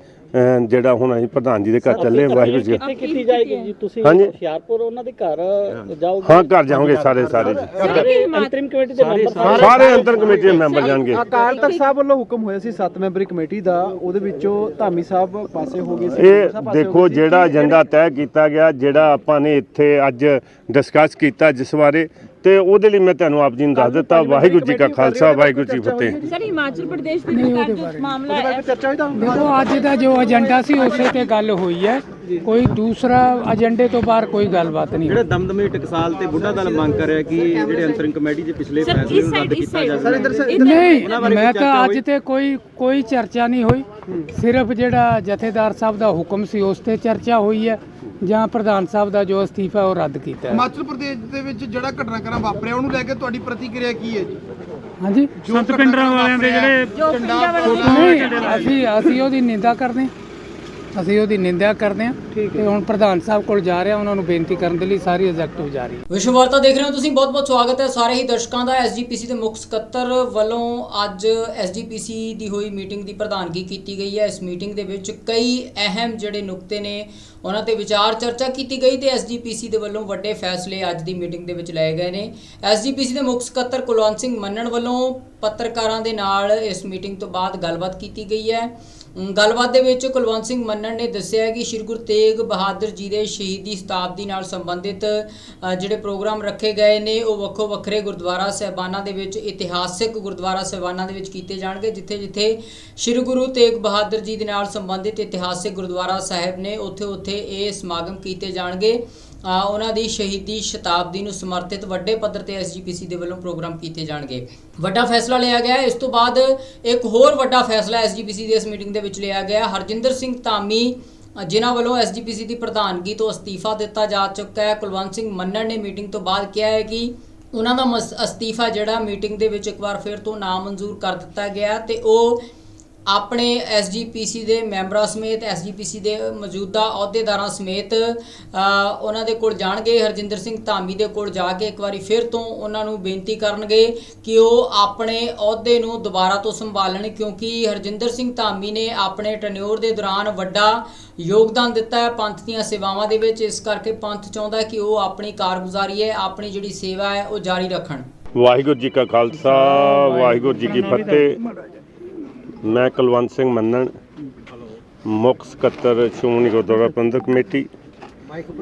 ਜਿਹੜਾ ਹੁਣ ਅਸੀਂ ਪ੍ਰਧਾਨ ਜੀ ਦੇ ਘਰ ਚੱਲੇ ਵਾਹਿਗੁਰੂ ਜੀ ਕਿੱਥੇ ਕੀਤੀ ਜਾਏਗੀ ਜੀ ਤੁਸੀਂ ਹਾਂਜੀ। ਹੁਸ਼ਿਆਰਪੁਰ ਉਹਨਾਂ ਦੇ ਘਰ ਜਾਓਗੇ ਹਾਂ ਘਰ ਜਾਵਾਂਗੇ ਸਾਰੇ ਸਾਰੇ ਜੀ ਸਾਰੇ ਅੰਤਰਿਮ ਕਮੇਟੀ ਦੇ ਮੈਂਬਰ ਸਾਰੇ ਸਾਰੇ ਅੰਤਰ ਕਮੇਟੀ ਦੇ ਮੈਂਬਰ ਜਾਣਗੇ ਅਕਾਲ ਤਖਤ ਸਾਹਿਬ ਵੱਲੋਂ ਹੁਕਮ ਹੋਇਆ ਸੀ 7 ਮੈਂਬਰੀ ਕਮੇਟੀ ਦਾ ਉਹਦੇ ਵਿੱਚੋਂ ਧਾਮੀ ਸਾਹਿਬ ਪਾਸੇ ਹੋ ਗਏ ਸੀ ਇਹ ਸਾਹਿਬ ਪਾਸੇ ਹੋ ਦੇਖੋ। ਜਿਹੜਾ ਏਜੰਡਾ ਤੈਅ ਕੀਤਾ ਗਿਆ ਜਿਹੜਾ ਆਪਾਂ ਨੇ ਇੱਥੇ ਅੱਜ ਡਿਸਕਸ ਕੀਤਾ ਜਿਸ ਬਾਰੇ ਤੇ ਉਹਦੇ ਲਈ ਮੈਂ ਤੁਹਾਨੂੰ ਆਪ ਜੀ ਨੂੰ ਦੱਸ ਦਿੱਤਾ ਵਾਹਿਗੁਰੂ ਜੀ ਕਾ ਖਾਲਸਾ ਵਾਹਿਗੁਰੂ ਜੀ ਫਤਿਹ। ਸਰ ਹਿਮਾਚਲ ਪ੍ਰਦੇਸ਼ ਦੇ ਵਿਕਾਸ ਜੋ ਮਾਮਲਾ ਹੈ ਚਰਚਾ ਹੋਈ ਤਾਂ ਦੇਖੋ ਅੱਜ ਦਾ ਜੋ ਏਜੰਡਾ ਸੀ ਉਸੇ ਤੇ ਗੱਲ ਹੋਈ ਹੈ। ਕੋਈ ਦੂਸਰਾ ਏਜੰਡੇ ਤੋਂ ਬਾਹਰ ਕੋਈ ਗੱਲਬਾਤ ਨਹੀਂ ਜਿਹੜਾ ਦਮਦਮੇ ਟਕਸਾਲ ਤੇ ਬੁੱਢਾ ਦਲ ਮੰਗ ਕਰ ਰਿਹਾ ਕਿ ਜਿਹੜੇ ਅੰਤਰਿੰਗ ਕਮੇਟੀ ਦੇ ਪਿਛਲੇ ਫੈਸਲੇ ਨੂੰ ਰੱਦ ਕੀਤਾ ਜਾਵੇ। ਨਹੀਂ ਮੈਂ ਤਾਂ ਅੱਜ ਤੇ ਕੋਈ ਕੋਈ ਚਰਚਾ ਨਹੀਂ ਹੋਈ। ਸਿਰਫ ਜਿਹੜਾ ਜਥੇਦਾਰ ਸਾਹਿਬ ਦਾ ਹੁਕਮ ਸੀ ਉਸ ਤੇ ਚਰਚਾ ਹੋਈ ਹੈ। ਜਾਂ ਪ੍ਰਧਾਨ ਸਾਹਿਬ ਦਾ ਜੋ ਅਸਤੀਫਾ ਉਹ ਰੱਦ ਕੀਤਾ ਹੈ। ਹਿਮਾਚਲ ਪ੍ਰਦੇਸ਼ ਦੇ ਵਿੱਚ ਜਿਹੜਾ ਘਟਨਾਕ੍ਰਮ ਵਾਪਰਿਆ ਉਹਨੂੰ ਲੈ ਕੇ ਤੁਹਾਡੀ ਪ੍ਰਤੀਕਿਰਿਆ ਕੀ ਹੈ ਜੀ? ਹਾਂਜੀ? ਸੰਤ ਪਿੰਡਰਾਂ ਵਾਲਿਆਂ ਦੇ ਜਿਹੜੇ ਨਹੀਂ ਅਸੀਂ ਅਸੀਂ ਉਹਦੀ ਨਿੰਦਾ ਕਰਦੇ ਹਾਂ। ਅਸੀਂ ਉਹਦੀ ਨਿੰਦਾ ਕਰਦੇ ਹਾਂ ਤੇ ਹੁਣ ਪ੍ਰਧਾਨ ਸਾਹਿਬ ਕੋਲ ਜਾ ਰਿਹਾ ਉਹਨਾਂ ਨੂੰ ਬੇਨਤੀ ਕਰਨ ਦੇ ਲਈ ਸਾਰੀ ਐਗਜ਼ੈਕਟਿਵ ਜਾ ਰਹੀ ਹੈ। ਵਿਸ਼ਵ ਵਾਰਤਾ ਦੇਖ ਰਹੇ ਹੋ ਤੁਸੀਂ ਬਹੁਤ ਬਹੁਤ ਸਵਾਗਤ ਹੈ। ਸਾਰੇ ਹੀ ਦਰਸ਼ਕਾਂ ਦਾ ਐਸਜੀਪੀਸੀ ਦੇ ਮੁੱਖ ਸਕੱਤਰ ਵੱਲੋਂ ਅੱਜ ਐਸਜੀਪੀਸੀ ਦੀ ਹੋਈ ਮੀਟਿੰਗ ਦੀ ਪ੍ਰਧਾਨਗੀ ਕੀਤੀ ਗਈ ਹੈ। ਇਸ ਮੀਟਿੰਗ ਦੇ ਵਿੱਚ ਕਈ ਅਹਿਮ ਜਿਹੜੇ ਨੁਕਤੇ ਨੇ ਉਹਨਾਂ ਤੇ ਵਿਚਾਰ ਚਰਚਾ ਕੀਤੀ ਗਈ ਤੇ ਐਸਜੀਪੀਸੀ ਦੇ ਵੱਲੋਂ ਵੱਡੇ ਫੈਸਲੇ ਅੱਜ ਦੀ ਮੀਟਿੰਗ ਦੇ ਵਿੱਚ ਲਏ ਗਏ ਨੇ। ਐਸਜੀਪੀਸੀ ਦੇ ਮੁੱਖ ਸਕੱਤਰ ਕੁਲਵੰਤ ਸਿੰਘ ਮੰਨਣ ਵੱਲੋਂ ਪੱਤਰਕਾਰਾਂ ਦੇ ਨਾਲ ਇਸ ਮੀਟਿੰਗ ਤੋਂ ਬਾਅਦ ਗੱਲਬਾਤ ਕੀਤੀ ਗਈ ਹੈ। ਗੱਲਬਾਤ ਦੇ ਵਿੱਚ ਕੁਲਵੰਤ ਸਿੰਘ ਮੰਨਣ ਨੇ ਦੱਸਿਆ ਕਿ ਸ਼੍ਰੀ ਗੁਰੂ ਤੇਗ ਬਹਾਦਰ ਜੀ ਦੇ ਸ਼ਹੀਦੀ ਸ਼ਤਾਬਦੀ ਨਾਲ ਸੰਬੰਧਿਤ ਜਿਹੜੇ ਪ੍ਰੋਗਰਾਮ ਰੱਖੇ ਗਏ ਨੇ, ਉਹ ਵੱਖੋ ਵੱਖਰੇ ਗੁਰਦੁਆਰਾ ਸਹਿਬਾਨਾਂ ਦੇ ਵਿੱਚ, ਇਤਿਹਾਸਿਕ ਗੁਰਦੁਆਰਾ ਸਹਿਬਾਨਾਂ ਦੇ ਵਿੱਚ ਕੀਤੇ ਜਾਣਗੇ, ਜਿੱਥੇ ਜਿੱਥੇ ਸ਼੍ਰੀ ਗੁਰੂ ਤੇਗ ਬਹਾਦਰ ਜੀ ਦੇ ਨਾਲ ਸੰਬੰਧਿਤ ਇਤਿਹਾਸਿਕ ਗੁਰਦੁਆਰਾ ਸਾਹਿਬ ਨੇ, ਉੱਥੇ ਉੱਥੇ ਇਹ ਸਮਾਗਮ ਕੀਤੇ ਜਾਣਗੇ। ਅ, ਉਹਨਾਂ ਦੀ ਸ਼ਹੀਦੀ ਸ਼ਤਾਬਦੀ ਨੂੰ ਸਮਰਪਿਤ ਵੱਡੇ ਪੱਧਰ ਤੇ ਐਸਜੀਪੀਸੀ ਦੇ ਵੱਲੋਂ ਪ੍ਰੋਗਰਾਮ ਕੀਤੇ ਜਾਣਗੇ। ਵੱਡਾ ਫੈਸਲਾ ਲਿਆ ਗਿਆ ਇਸ ਤੋਂ ਬਾਅਦ ਇੱਕ ਹੋਰ ਵੱਡਾ ਫੈਸਲਾ ਐਸਜੀਪੀਸੀ ਦੀ ਇਸ ਮੀਟਿੰਗ ਦੇ ਵਿੱਚ ਲਿਆ ਗਿਆ। ਹਰਜਿੰਦਰ ਸਿੰਘ ਧਾਮੀ ਜਿਨ੍ਹਾਂ ਵੱਲੋਂ ਐਸਜੀਪੀਸੀ ਦੀ ਪ੍ਰਧਾਨਗੀ ਤੋਂ ਅਸਤੀਫਾ ਦਿੱਤਾ ਜਾ ਚੁੱਕਾ ਹੈ ਕੁਲਵੰਤ ਸਿੰਘ ਮੰਨਣ ਨੇ ਮੀਟਿੰਗ ਤੋਂ ਬਾਅਦ ਕਿਹਾ ਹੈ ਕਿ ਉਹਨਾਂ ਦਾ ਮਸ- ਅਸਤੀਫਾ ਜਿਹੜਾ ਮੀਟਿੰਗ ਦੇ ਵਿੱਚ ਇੱਕ ਵਾਰ ਫਿਰ ਤੋਂ ਨਾਮਨਜ਼ੂਰ ਕਰ ਦਿੱਤਾ ਗਿਆ ਤੇ ਉਹ ਆਪਣੇ ਐਸਜੀਪੀਸੀ ਦੇ ਮੈਂਬਰਾਂ ਸਮੇਤ ਐਸਜੀਪੀਸੀ ਦੇ ਮੌਜੂਦਾ ਅਹੁਦੇਦਾਰਾਂ ਸਮੇਤ ਉਹਨਾਂ ਦੇ ਕੋਲ ਜਾਣਗੇ ਹਰਜਿੰਦਰ ਸਿੰਘ ਧਾਮੀ ਦੇ ਕੋਲ ਜਾ ਕੇ ਇੱਕ ਵਾਰੀ ਫਿਰ ਤੋਂ ਉਹਨਾਂ ਨੂੰ ਬੇਨਤੀ ਕਰਨਗੇ ਕਿ ਉਹ ਆਪਣੇ ਅਹੁਦੇ ਨੂੰ ਦੁਬਾਰਾ ਤੋਂ ਸੰਭਾਲਣ ਕਿਉਂਕਿ ਹਰਜਿੰਦਰ ਸਿੰਘ ਧਾਮੀ ਨੇ ਆਪਣੇ ਟੈਨਿਓਰ ਦੇ ਦੌਰਾਨ ਵੱਡਾ ਯੋਗਦਾਨ ਦਿੱਤਾ ਹੈ ਪੰਥ ਦੀਆਂ ਸੇਵਾਵਾਂ ਦੇ ਵਿੱਚ। ਇਸ ਕਰਕੇ ਪੰਥ ਚਾਹੁੰਦਾ ਹੈ ਕਿ ਉਹ ਆਪਣੀ ਕਾਰਗੁਜ਼ਾਰੀ ਹੈ ਆਪਣੀ ਜਿਹੜੀ ਸੇਵਾ ਹੈ ਉਹ ਜਾਰੀ ਰੱਖਣ। ਵਾਹਿਗੁਰੂ ਜੀ ਕਾ ਖਾਲਸਾ ਵਾਹਿਗੁਰੂ ਜੀ ਕੀ ਫਤਿਹ। ਮੈਂ ਕੁਲਵੰਤ ਸਿੰਘ ਮੰਨਣ, ਮੁੱਖ ਸਕੱਤਰ ਸ਼੍ਰੋਮਣੀ ਗੁਰਦੁਆਰਾ ਪ੍ਰਬੰਧਕ ਕਮੇਟੀ।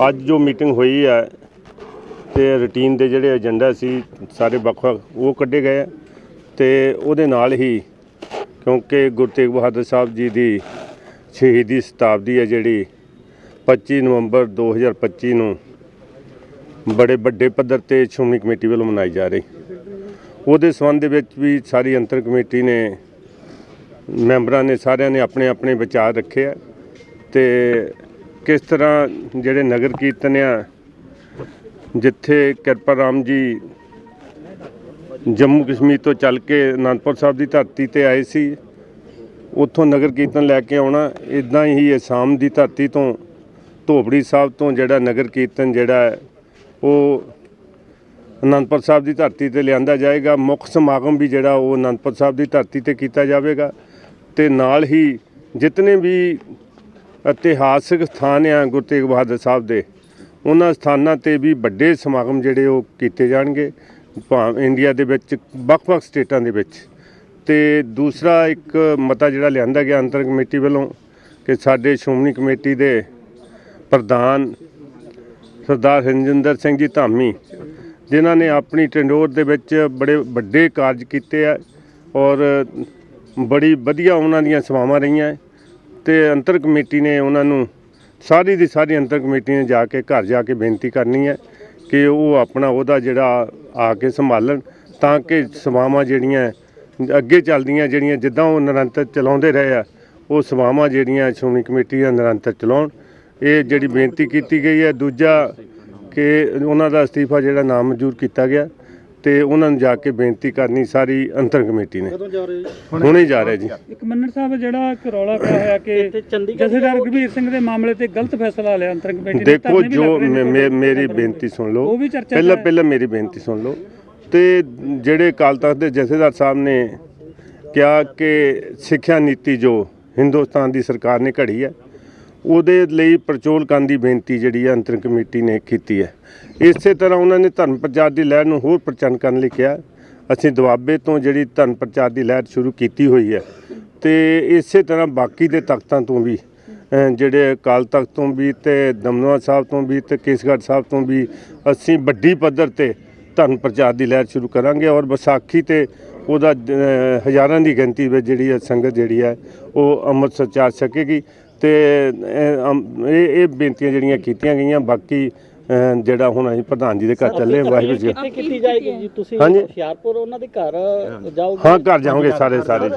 ਅੱਜ ਜੋ ਮੀਟਿੰਗ ਹੋਈ ਹੈ ਤੇ ਰੁਟੀਨ ਦੇ ਜਿਹੜੇ ਏਜੰਡਾ ਸੀ, ਸਾਰੇ ਵੱਖ-ਵੱਖ, ਉਹ ਕੱਢੇ ਗਏ ਆ ਤੇ ਉਹਦੇ ਨਾਲ ਹੀ ਕਿਉਂਕਿ ਗੁਰੂ ਤੇਗ ਬਹਾਦਰ ਸਾਹਿਬ ਜੀ ਦੀ ਸ਼ਹੀਦੀ ਸ਼ਤਾਬਦੀ ਹੈ ਜਿਹੜੀ 25 ਨਵੰਬਰ 2025 ਨੂੰ ਬੜੇ ਵੱਡੇ ਪੱਧਰ ਤੇ ਸ਼੍ਰੋਮਣੀ ਕਮੇਟੀ ਵੱਲੋਂ ਮਨਾਈ ਜਾ ਰਹੀ। ਉਹਦੇ ਸੰਬੰਧ ਦੇ ਵਿੱਚ ਵੀ ਸਾਰੀ ਅੰਤਰ ਕਮੇਟੀ ਨੇ ਮੈਂਬਰਾਂ ਨੇ, ਸਾਰਿਆਂ ਨੇ ਆਪਣੇ ਆਪਣੇ ਵਿਚਾਰ ਰੱਖੇ ਆ। ਤੇ ਕਿਸ ਤਰ੍ਹਾਂ ਜਿਹੜੇ ਨਗਰ ਕੀਰਤਨ ਆ, ਜਿੱਥੇ ਕਿਰਪਾ ਰਾਮ ਜੀ ਜੰਮੂ ਕਸ਼ਮੀਰ ਤੋਂ ਚੱਲ ਕੇ ਅਨੰਦਪੁਰ ਸਾਹਿਬ ਦੀ ਧਰਤੀ ਤੇ ਆਏ ਸੀ, ਉੱਥੋਂ ਨਗਰ ਕੀਰਤਨ ਲੈ ਕੇ ਆਉਣਾ ਇਦਾਂ ਹੀ ਅਸਾਮ ਦੀ ਧਰਤੀ ਤੋਂ, ਧੋਬੜੀ ਸਾਹਿਬ ਤੋਂ ਜਿਹੜਾ ਨਗਰ ਕੀਰਤਨ ਜਿਹੜਾ ਉਹ ਅਨੰਦਪੁਰ ਸਾਹਿਬ ਦੀ ਧਰਤੀ ਤੇ ਲਿਆਂਦਾ ਜਾਏਗਾ। ਮੁੱਖ ਸਮਾਗਮ ਵੀ ਜਿਹੜਾ ਉਹ ਅਨੰਦਪੁਰ ਸਾਹਿਬ ਦੀ ਧਰਤੀ ਤੇ ਕੀਤਾ ਜਾਵੇਗਾ। ਤੇ ਨਾਲ ਹੀ ਜਿਤਨੇ ਵੀ ਇਤਿਹਾਸਿਕ ਸਥਾਨ ਆ ਗੁਰੂ ਤੇਗ ਬਹਾਦਰ ਸਾਹਿਬ ਦੇ, ਉਹਨਾਂ ਸਥਾਨਾਂ ਤੇ ਵੀ ਵੱਡੇ ਸਮਾਗਮ ਜਿਹੜੇ ਉਹ ਕੀਤੇ ਜਾਣਗੇ, ਭਾਵ ਇੰਡੀਆ ਦੇ ਵਿੱਚ, ਵੱਖ-ਵੱਖ ਸਟੇਟਾਂ ਦੇ ਵਿੱਚ। ਤੇ ਦੂਸਰਾ ਇੱਕ ਮਤਾ ਜਿਹੜਾ ਲਿਆਂਦਾ ਗਿਆ ਅੰਤਰ ਕਮੇਟੀ ਵੱਲੋਂ ਕਿ ਸਾਡੇ ਸ਼੍ਰੋਮਣੀ ਕਮੇਟੀ ਦੇ ਪ੍ਰਧਾਨ ਸਰਦਾਰ ਹਰਜਿੰਦਰ ਸਿੰਘ ਜੀ ਧਾਮੀ, ਜਿਨ੍ਹਾਂ ਨੇ ਆਪਣੀ ਟੰਡੋਰ ਦੇ ਵਿੱਚ ਬੜੇ ਵੱਡੇ ਕਾਰਜ ਕੀਤੇ ਆ ਔਰ ਬੜੀ ਵਧੀਆ ਉਹਨਾਂ ਦੀਆਂ ਸੇਵਾਵਾਂ ਰਹੀਆਂ ਤੇ ਅੰਤਰ ਕਮੇਟੀ ਨੇ ਉਹਨਾਂ ਨੂੰ ਸਾਰੀ ਦੀ ਸਾਰੀ ਅੰਤਰ ਕਮੇਟੀ ਨੇ ਜਾ ਕੇ ਘਰ ਜਾ ਕੇ ਬੇਨਤੀ ਕਰਨੀ ਹੈ ਕਿ ਉਹ ਆਪਣਾ ਉਹਦਾ ਜਿਹੜਾ ਆ ਕੇ ਸੰਭਾਲਣ ਤਾਂ ਕਿ ਸੇਵਾਵਾਂ ਜਿਹੜੀਆਂ ਅੱਗੇ ਚੱਲਦੀਆਂ ਜਿਹੜੀਆਂ ਜਿੱਦਾਂ ਉਹ ਨਿਰੰਤਰ ਚਲਾਉਂਦੇ ਰਹੇ ਆ, ਉਹ ਸੇਵਾਵਾਂ ਜਿਹੜੀਆਂ ਸ਼੍ਰੋਮਣੀ ਕਮੇਟੀ ਆ ਨਿਰੰਤਰ ਚਲਾਉਣ। ਇਹ ਜਿਹੜੀ ਬੇਨਤੀ ਕੀਤੀ ਗਈ ਹੈ, ਦੂਜਾ ਕਿ ਉਹਨਾਂ ਦਾ ਅਸਤੀਫਾ ਜਿਹੜਾ ਨਾਮਨਜ਼ੂਰ ਕੀਤਾ ਗਿਆ। ਤੇ ਉਹਨਾਂ ਨੂੰ ਜਾ ਕੇ ਬੇਨਤੀ ਕਰਨੀ ਸਾਰੀ ਅੰਤਰ ਕਮੇਟੀ ਨੇ। ਕਦੋਂ ਜਾ ਰਹੇ ਜੀ? ਹੁਣੇ ਜਾ ਰਿਹਾ ਜੀ। ਇੱਕ ਮੰਨਣ ਸਾਹਿਬ ਜਿਹੜਾ ਇੱਕ ਰੌਲਾ ਪਿਆ ਹੋਇਆ ਕਿ ਜਥੇਦਾਰ ਗੁਰਬੀਰ ਸਿੰਘ ਦੇ ਮਾਮਲੇ ਤੇ ਗਲਤ ਫੈਸਲਾ ਲਿਆ ਅੰਤਰ ਕਮੇਟੀ ਨੇ ਦੇਖੋ ਜੋ। ਮੇਰੀ ਬੇਨਤੀ ਸੁਣ ਲਓ। ਉਹ ਵੀ ਚਰਚਾ 'ਚ ਪਹਿਲਾਂ। ਪਹਿਲਾਂ ਮੇਰੀ ਬੇਨਤੀ ਸੁਣ ਲਓ। ਤੇ ਜਿਹੜੇ ਅਕਾਲ ਤਖਤ ਦੇ ਜਥੇਦਾਰ ਸਾਹਿਬ ਨੇ ਕਿਹਾ ਕਿ ਸਿੱਖਿਆ ਨੀਤੀ ਜੋ ਹਿੰਦੁਸਤਾਨ ਦੀ ਸਰਕਾਰ ਨੇ ਘੜੀ ਹੈ ਉਹਦੇ ਲਈ ਪ੍ਰਚੋਲ ਕਰਨ ਦੀ ਬੇਨਤੀ ਜਿਹੜੀ ਹੈ ਅੰਤਰਿਮ ਕਮੇਟੀ ਨੇ ਕੀਤੀ ਹੈ। ਇਸੇ ਤਰ੍ਹਾਂ ਉਹਨਾਂ ਨੇ ਧਰਮ ਪ੍ਰਚਾਰ ਦੀ ਲਹਿਰ ਨੂੰ ਹੋਰ ਪ੍ਰਚੰਡ ਕਰਨ ਲਈ ਕਿਹਾ। ਅਸੀਂ ਦੁਆਬੇ ਤੋਂ ਜਿਹੜੀ ਧਰਮ ਪ੍ਰਚਾਰ ਦੀ ਲਹਿਰ ਸ਼ੁਰੂ ਕੀਤੀ ਹੋਈ ਹੈ ਤੇ ਇਸੇ ਤਰ੍ਹਾਂ ਬਾਕੀ ਦੇ ਤਖਤਾਂ ਤੋਂ ਵੀ ਜਿਹੜੇ ਅਕਾਲ ਤਖਤ ਤੋਂ ਵੀ ਤੇ ਦਮਦਮਾ ਸਾਹਿਬ ਤੋਂ ਵੀ ਤੇ ਕੇਸਗੜ੍ਹ ਸਾਹਿਬ ਤੋਂ ਵੀ ਅਸੀਂ ਵੱਡੀ ਪੱਧਰ ਤੇ ਧਰਮ ਪ੍ਰਚਾਰ ਦੀ ਲਹਿਰ ਸ਼ੁਰੂ ਕਰਾਂਗੇ ਔਰ ਵਿਸਾਖੀ ਤੇ ਉਹਦਾ ਹਜ਼ਾਰਾਂ ਦੀ ਗਿਣਤੀ ਵਿੱਚ ਜਿਹੜੀ ਹੈ ਸੰਗਤ ਜਿਹੜੀ ਹੈ ਉਹ ਅੰਮ੍ਰਿਤਸਰ ਚ ਸਕੇਗੀ। ਤੇ ਇਹ ਇਹ ਬੇਨਤੀਆਂ ਜਿਹੜੀਆਂ ਕੀਤੀਆਂ ਗਈਆਂ ਬਾਕੀ ਜਿਹੜਾ ਹੁਣ ਅਸੀਂ ਪ੍ਰਧਾਨ ਜੀ ਦੇ ਘਰ ਚੱਲੇ ਹਾਂ, ਵਾਹਿਗੁਰੂ ਜੀ ਕਿੱਥੇ ਕੀਤੀ ਜਾਏਗੀ ਜੀ? ਤੁਸੀਂ। ਹੁਸ਼ਿਆਰਪੁਰ ਉਹਨਾਂ ਦੇ ਘਰ ਜਾਓਗੇ? ਹਾਂ ਘਰ ਜਾਵਾਂਗੇ ਸਾਰੇ ਸਾਰੇ ਜੀ।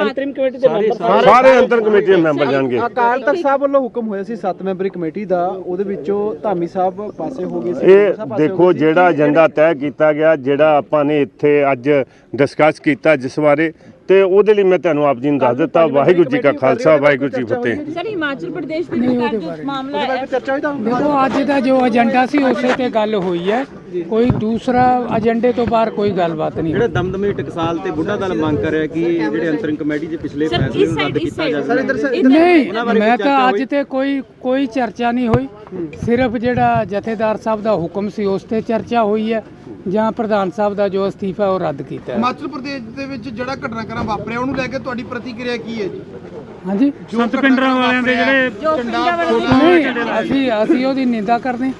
ਅੰਤਰਿਮ ਕਮੇਟੀ ਦੇ ਮੈਂਬਰ ਸਾਰੇ ਅੰਤਰ ਕਮੇਟੀ ਦੇ ਮੈਂਬਰ ਜਾਣਗੇ। ਅਕਾਲ ਤਖਤ ਸਾਹਿਬ ਵੱਲੋਂ ਹੁਕਮ ਹੋਇਆ ਸੀ 7 ਮੈਂਬਰੀ ਕਮੇਟੀ ਦਾ ਉਹਦੇ ਵਿੱਚੋਂ ਧਾਮੀ ਸਾਹਿਬ ਪਾਸੇ ਹੋ ਗਏ ਸੀ ਇਹ ਦੇਖੋ। ਜਿਹੜਾ ਏਜੰਡਾ ਤੈਅ ਕੀਤਾ ਗਿਆ ਜਿਹੜਾ ਆਪਾਂ ਨੇ ਇੱਥੇ ਅੱਜ ਡਿਸਕਸ ਕੀਤਾ ਜਿਸ ਬਾਰੇ ਤੇ ਉਹਦੇ ਲਈ ਮੈਂ ਤੁਹਾਨੂੰ ਆਪ ਜੀ ਨੂੰ ਦੱਸ ਦਿੱਤਾ ਵਾਹਿਗੁਰੂ ਜੀ ਕਾ ਖਾਲਸਾ ਵਾਹਿਗੁਰੂ ਜੀ ਕੀ ਫਤਿਹ। ਸਰ ਹਿਮਾਚਲ ਪ੍ਰदेश ਦੇ ਵਿੱਚ ਜੋ ਮਾਮਲਾ ਉਹਦੇ ਹੈ। ਬਾਰੇ ਚਰਚਾ ਹੋਈ ਤਾਂ ਦੇਖੋ ਅੱਜ ਦਾ ਜੋ ਏਜੰਡਾ ਸੀ ਉਸੇ ਤੇ ਗੱਲ ਹੋਈ ਹੈ। ਕੋਈ ਦੂਸਰਾ ਏਜੰਡੇ ਤੋਂ ਬਾਹਰ ਕੋਈ ਗੱਲਬਾਤ ਨਹੀਂ। ਜਿਹੜੇ ਦਮਦਮੇ ਟਕਸਾਲ ਤੇ ਬੁੱਢਾ ਦਲ ਮੰਗ ਕਰ ਰਿਹਾ ਕਿ ਜਿਹੜੇ ਅੰਤਰਿਮ ਕਮੇਟੀ ਦੇ ਪਿਛਲੇ ਫੈਸਲੇ ਨੂੰ ਰੱਦ ਕੀਤਾ ਜਾਵੇ। ਸਰ ਇੱਧਰ ਸਰ ਨਹੀਂ ਮੈਂ ਤਾਂ ਅੱਜ ਤੇ ਕੋਈ ਕੋਈ ਚਰਚਾ ਨਹੀਂ ਹੋਈ। ਸਿਰਫ ਜਿਹੜਾ ਜਥੇਦਾਰ ਸਾਹਿਬ ਦਾ ਹੁਕਮ ਸੀ ਉਸ ਤੇ ਚਰਚਾ ਹੋਈ ਹੈ। ਜਾਂ ਪ੍ਰਧਾਨ ਸਾਹਿਬ ਦਾ ਜੋ ਅਸਤੀਫਾ ਉਹ ਰੱਦ ਕੀਤਾ ਹੈ। ਹਿਮਾਚਲ ਪ੍ਰਦੇਸ਼ ਦੇ ਵਿੱਚ ਜਿਹੜਾ ਘਟਨਾਕ੍ਰਮ ਵਾਪਰਿਆ ਉਹਨੂੰ ਲੈ ਕੇ ਤੁਹਾਡੀ ਪ੍ਰਤੀਕਿਰਿਆ ਕੀ ਹੈ ਜੀ? ਹਾਂਜੀ? ਸੰਤ ਪਿੰਡਰਾਂ ਵਾਲਿਆਂ ਦੇ ਜਿਹੜੇ ਨਹੀਂ ਅਸੀਂ ਅਸੀਂ ਉਹਦੀ ਨਿੰਦਾ ਕਰਦੇ ਹਾਂ।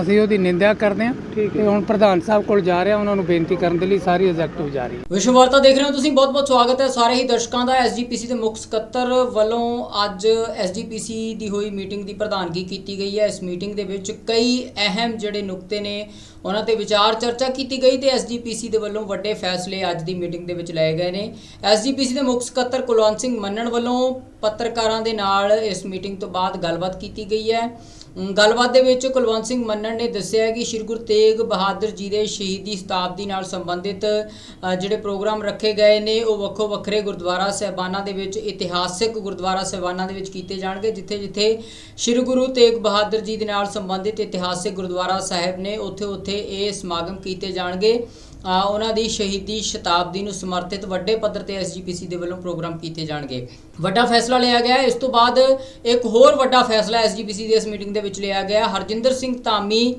ਅਸੀਂ ਉਹਦੀ ਨਿੰਦਾ ਕਰਦੇ ਹਾਂ ਤੇ ਹੁਣ ਪ੍ਰਧਾਨ ਸਾਹਿਬ ਕੋਲ ਜਾ ਰਿਹਾ ਉਹਨਾਂ ਨੂੰ ਬੇਨਤੀ ਕਰਨ ਦੇ ਲਈ ਸਾਰੀ ਐਗਜ਼ੈਕਟਿਵ ਜਾ ਰਹੀ ਹੈ। ਵਿਸ਼ਵ ਵਾਰਤਾ ਦੇਖ ਰਹੇ ਹੋ ਤੁਸੀਂ ਬਹੁਤ-ਬਹੁਤ ਸਵਾਗਤ ਹੈ ਸਾਰੇ ਹੀ ਦਰਸ਼ਕਾਂ ਦਾ ਐਸਜੀਪੀਸੀ ਦੇ ਮੁੱਖ ਸਕੱਤਰ ਵੱਲੋਂ ਅੱਜ ਐਸਜੀਪੀਸੀ ਦੀ ਹੋਈ ਮੀਟਿੰਗ ਦੀ ਪ੍ਰਧਾਨਗੀ ਕੀਤੀ ਗਈ ਹੈ। ਇਸ ਮੀਟਿੰਗ ਦੇ ਵਿੱਚ ਕਈ ਅਹਿਮ ਜਿਹੜੇ ਨੁਕਤੇ ਨੇ ਉਹਨਾਂ ਤੇ ਵਿਚਾਰ ਚਰਚਾ ਕੀਤੀ ਗਈ ਤੇ ਐਸਜੀਪੀਸੀ ਦੇ ਵੱਲੋਂ ਵੱਡੇ ਫੈਸਲੇ ਅੱਜ ਦੀ ਮੀਟਿੰਗ ਦੇ ਵਿੱਚ ਲਏ ਗਏ ਨੇ। ਐਸਜੀਪੀਸੀ ਦੇ ਮੁੱਖ ਸਕੱਤਰ ਕੁਲਵੰਤ ਸਿੰਘ ਮੰਨਣ ਵੱਲੋਂ ਪੱਤਰਕਾਰਾਂ ਦੇ ਨਾਲ ਇਸ ਮੀਟਿੰਗ ਤੋਂ ਬਾਅਦ ਗੱਲਬਾਤ ਕੀਤੀ ਗਈ ਹੈ। ਗੱਲਬਾਤ ਦੇ ਵਿੱਚ ਕੁਲਵੰਤ ਸਿੰਘ ਮੰਨਣ ਨੇ ਦੱਸਿਆ ਕਿ ਸ੍ਰੀ ਗੁਰੂ ਤੇਗ ਬਹਾਦਰ ਜੀ ਦੇ ਸ਼ਹੀਦੀ ਸ਼ਤਾਬਦੀ ਨਾਲ ਸੰਬੰਧਿਤ ਜਿਹੜੇ ਪ੍ਰੋਗਰਾਮ ਰੱਖੇ ਗਏ ਨੇ, ਉਹ ਵੱਖੋ ਵੱਖਰੇ ਗੁਰਦੁਆਰਾ ਸਹਿਬਾਨਾਂ ਦੇ ਵਿੱਚ, ਇਤਿਹਾਸਿਕ ਗੁਰਦੁਆਰਾ ਸਹਿਬਾਨਾਂ ਦੇ ਵਿੱਚ ਕੀਤੇ ਜਾਣਗੇ, ਜਿੱਥੇ ਜਿੱਥੇ ਸ੍ਰੀ ਗੁਰੂ ਤੇਗ ਬਹਾਦਰ ਜੀ ਦੇ ਨਾਲ ਸੰਬੰਧਿਤ ਇਤਿਹਾਸਿਕ ਗੁਰਦੁਆਰਾ ਸਾਹਿਬ ਨੇ ਉੱਥੇ ਉੱਥੇ ਇਹ ਸਮਾਗਮ ਕੀਤੇ ਜਾਣਗੇ। ਉਹਨਾਂ ਦੀ ਸ਼ਹੀਦੀ ਸ਼ਤਾਬਦੀ ਨੂੰ ਸਮਰਪਿਤ ਵੱਡੇ ਪੱਧਰ ਤੇ ਐਸਜੀਪੀਸੀ ਦੇ ਵੱਲੋਂ ਪ੍ਰੋਗਰਾਮ ਕੀਤੇ ਜਾਣਗੇ। ਵੱਡਾ ਫੈਸਲਾ ਲਿਆ ਗਿਆ ਇਸ ਤੋਂ ਬਾਅਦ ਇੱਕ ਹੋਰ ਵੱਡਾ ਫੈਸਲਾ ਐਸਜੀਪੀਸੀ ਦੀ ਇਸ ਮੀਟਿੰਗ ਦੇ ਵਿੱਚ ਲਿਆ ਗਿਆ ਹਰਜਿੰਦਰ ਸਿੰਘ ਧਾਮੀ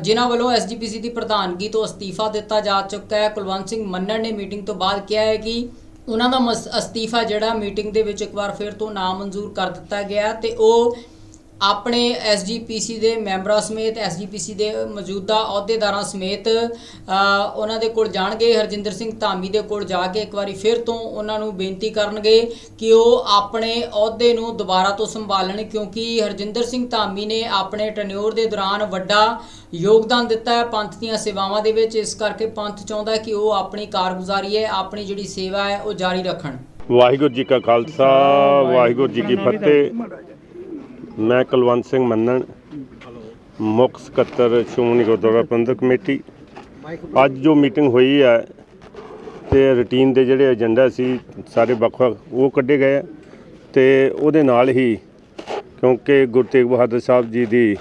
ਜਿਨ੍ਹਾਂ ਵੱਲੋਂ ਐਸਜੀਪੀਸੀ ਦੀ ਪ੍ਰਧਾਨਗੀ ਤੋਂ ਅਸਤੀਫਾ ਦਿੱਤਾ ਜਾ ਚੁੱਕਾ ਹੈ, ਕੁਲਵੰਤ ਸਿੰਘ ਮੰਨਣ ਨੇ ਮੀਟਿੰਗ ਤੋਂ ਬਾਅਦ ਕਿਹਾ ਹੈ ਕਿ ਉਹਨਾਂ ਦਾ ਮਸ- ਅਸਤੀਫਾ ਜਿਹੜਾ ਮੀਟਿੰਗ ਦੇ ਵਿੱਚ ਇੱਕ ਵਾਰ ਫਿਰ ਤੋਂ ਨਾਮਨਜ਼ੂਰ ਕਰ ਦਿੱਤਾ ਗਿਆ ਤੇ ਉਹ ਆਪਣੇ ਐਸਜੀਪੀਸੀ ਦੇ ਮੈਂਬਰਾਂ ਸਮੇਤ ਐਸਜੀਪੀਸੀ ਦੇ ਮੌਜੂਦਾ ਅਹੁਦੇਦਾਰਾਂ ਸਮੇਤ ਉਹਨਾਂ ਦੇ ਕੋਲ ਜਾਣਗੇ, ਹਰਜਿੰਦਰ ਸਿੰਘ ਧਾਮੀ ਦੇ ਕੋਲ ਜਾ ਕੇ ਇੱਕ ਵਾਰੀ ਫਿਰ ਤੋਂ ਉਹਨਾਂ ਨੂੰ ਬੇਨਤੀ ਕਰਨਗੇ ਕਿ ਉਹ ਆਪਣੇ ਅਹੁਦੇ ਨੂੰ ਦੁਬਾਰਾ ਤੋਂ ਸੰਭਾਲਣ, ਕਿਉਂਕਿ ਹਰਜਿੰਦਰ ਸਿੰਘ ਧਾਮੀ ਨੇ ਆਪਣੇ ਟੈਨਿਓਰ ਦੇ ਦੌਰਾਨ ਵੱਡਾ ਯੋਗਦਾਨ ਦਿੱਤਾ ਹੈ ਪੰਥ ਦੀਆਂ ਸੇਵਾਵਾਂ ਦੇ ਵਿੱਚ। ਇਸ ਕਰਕੇ ਪੰਥ ਚਾਹੁੰਦਾ ਕਿ ਉਹ ਆਪਣੀ ਕਾਰਗੁਜ਼ਾਰੀ ਹੈ, ਆਪਣੀ ਜਿਹੜੀ ਸੇਵਾ ਹੈ, ਉਹ ਜਾਰੀ ਰੱਖਣ। ਵਾਹਿਗੁਰੂ ਜੀ ਕਾ ਖਾਲਸਾ, ਵਾਹਿਗੁਰੂ ਜੀ ਕੀ ਫਤਿਹ। ਮੈਂ ਕੁਲਵੰਤ ਸਿੰਘ ਮੰਨਣ, ਮੁੱਖ ਸਕੱਤਰ ਸ਼੍ਰੋਮਣੀ ਗੁਰਦੁਆਰਾ ਪ੍ਰਬੰਧਕ ਕਮੇਟੀ। ਅੱਜ ਜੋ ਮੀਟਿੰਗ ਹੋਈ ਹੈ ਤੇ ਰੁਟੀਨ ਦੇ ਜਿਹੜੇ ਏਜੰਡਾ ਸੀ, ਸਾਰੇ ਵੱਖ-ਵੱਖ, ਉਹ ਕੱਢੇ ਗਏ ਆ। ਤੇ ਉਹਦੇ ਨਾਲ ਹੀ, ਕਿਉਂਕਿ ਗੁਰੂ ਤੇਗ ਬਹਾਦਰ ਸਾਹਿਬ ਜੀ ਦੀ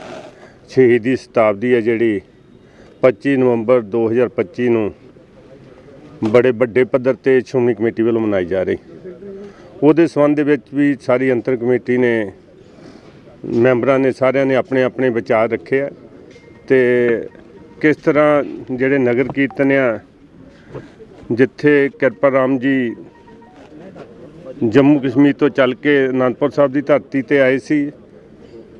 ਸ਼ਹੀਦੀ ਸ਼ਤਾਬਦੀ ਹੈ ਜਿਹੜੀ 25 ਨਵੰਬਰ 2025 ਨੂੰ ਬੜੇ ਵੱਡੇ ਪੱਧਰ ਤੇ ਸ਼੍ਰੋਮਣੀ ਕਮੇਟੀ ਵੱਲੋਂ ਮਨਾਈ ਜਾ ਰਹੀ। ਉਹਦੇ ਸੰਬੰਧ ਦੇ ਵਿੱਚ ਵੀ ਸਾਰੀ ਅੰਤਰ ਕਮੇਟੀ ਨੇ ਮੈਂਬਰਾਂ ਨੇ ਸਾਰਿਆਂ ਨੇ ਆਪਣੇ ਆਪਣੇ ਵਿਚਾਰ ਰੱਖੇ ਆ ਤੇ ਕਿਸ ਤਰ੍ਹਾਂ ਜਿਹੜੇ ਨਗਰ ਕੀਰਤਨ ਆ, ਜਿੱਥੇ ਕਿਰਪਾ ਰਾਮ ਜੀ ਜੰਮੂ ਕਸ਼ਮੀਰ ਤੋਂ ਚੱਲ ਕੇ ਅਨੰਦਪੁਰ ਸਾਹਿਬ ਦੀ ਧਰਤੀ ਤੇ ਆਏ ਸੀ,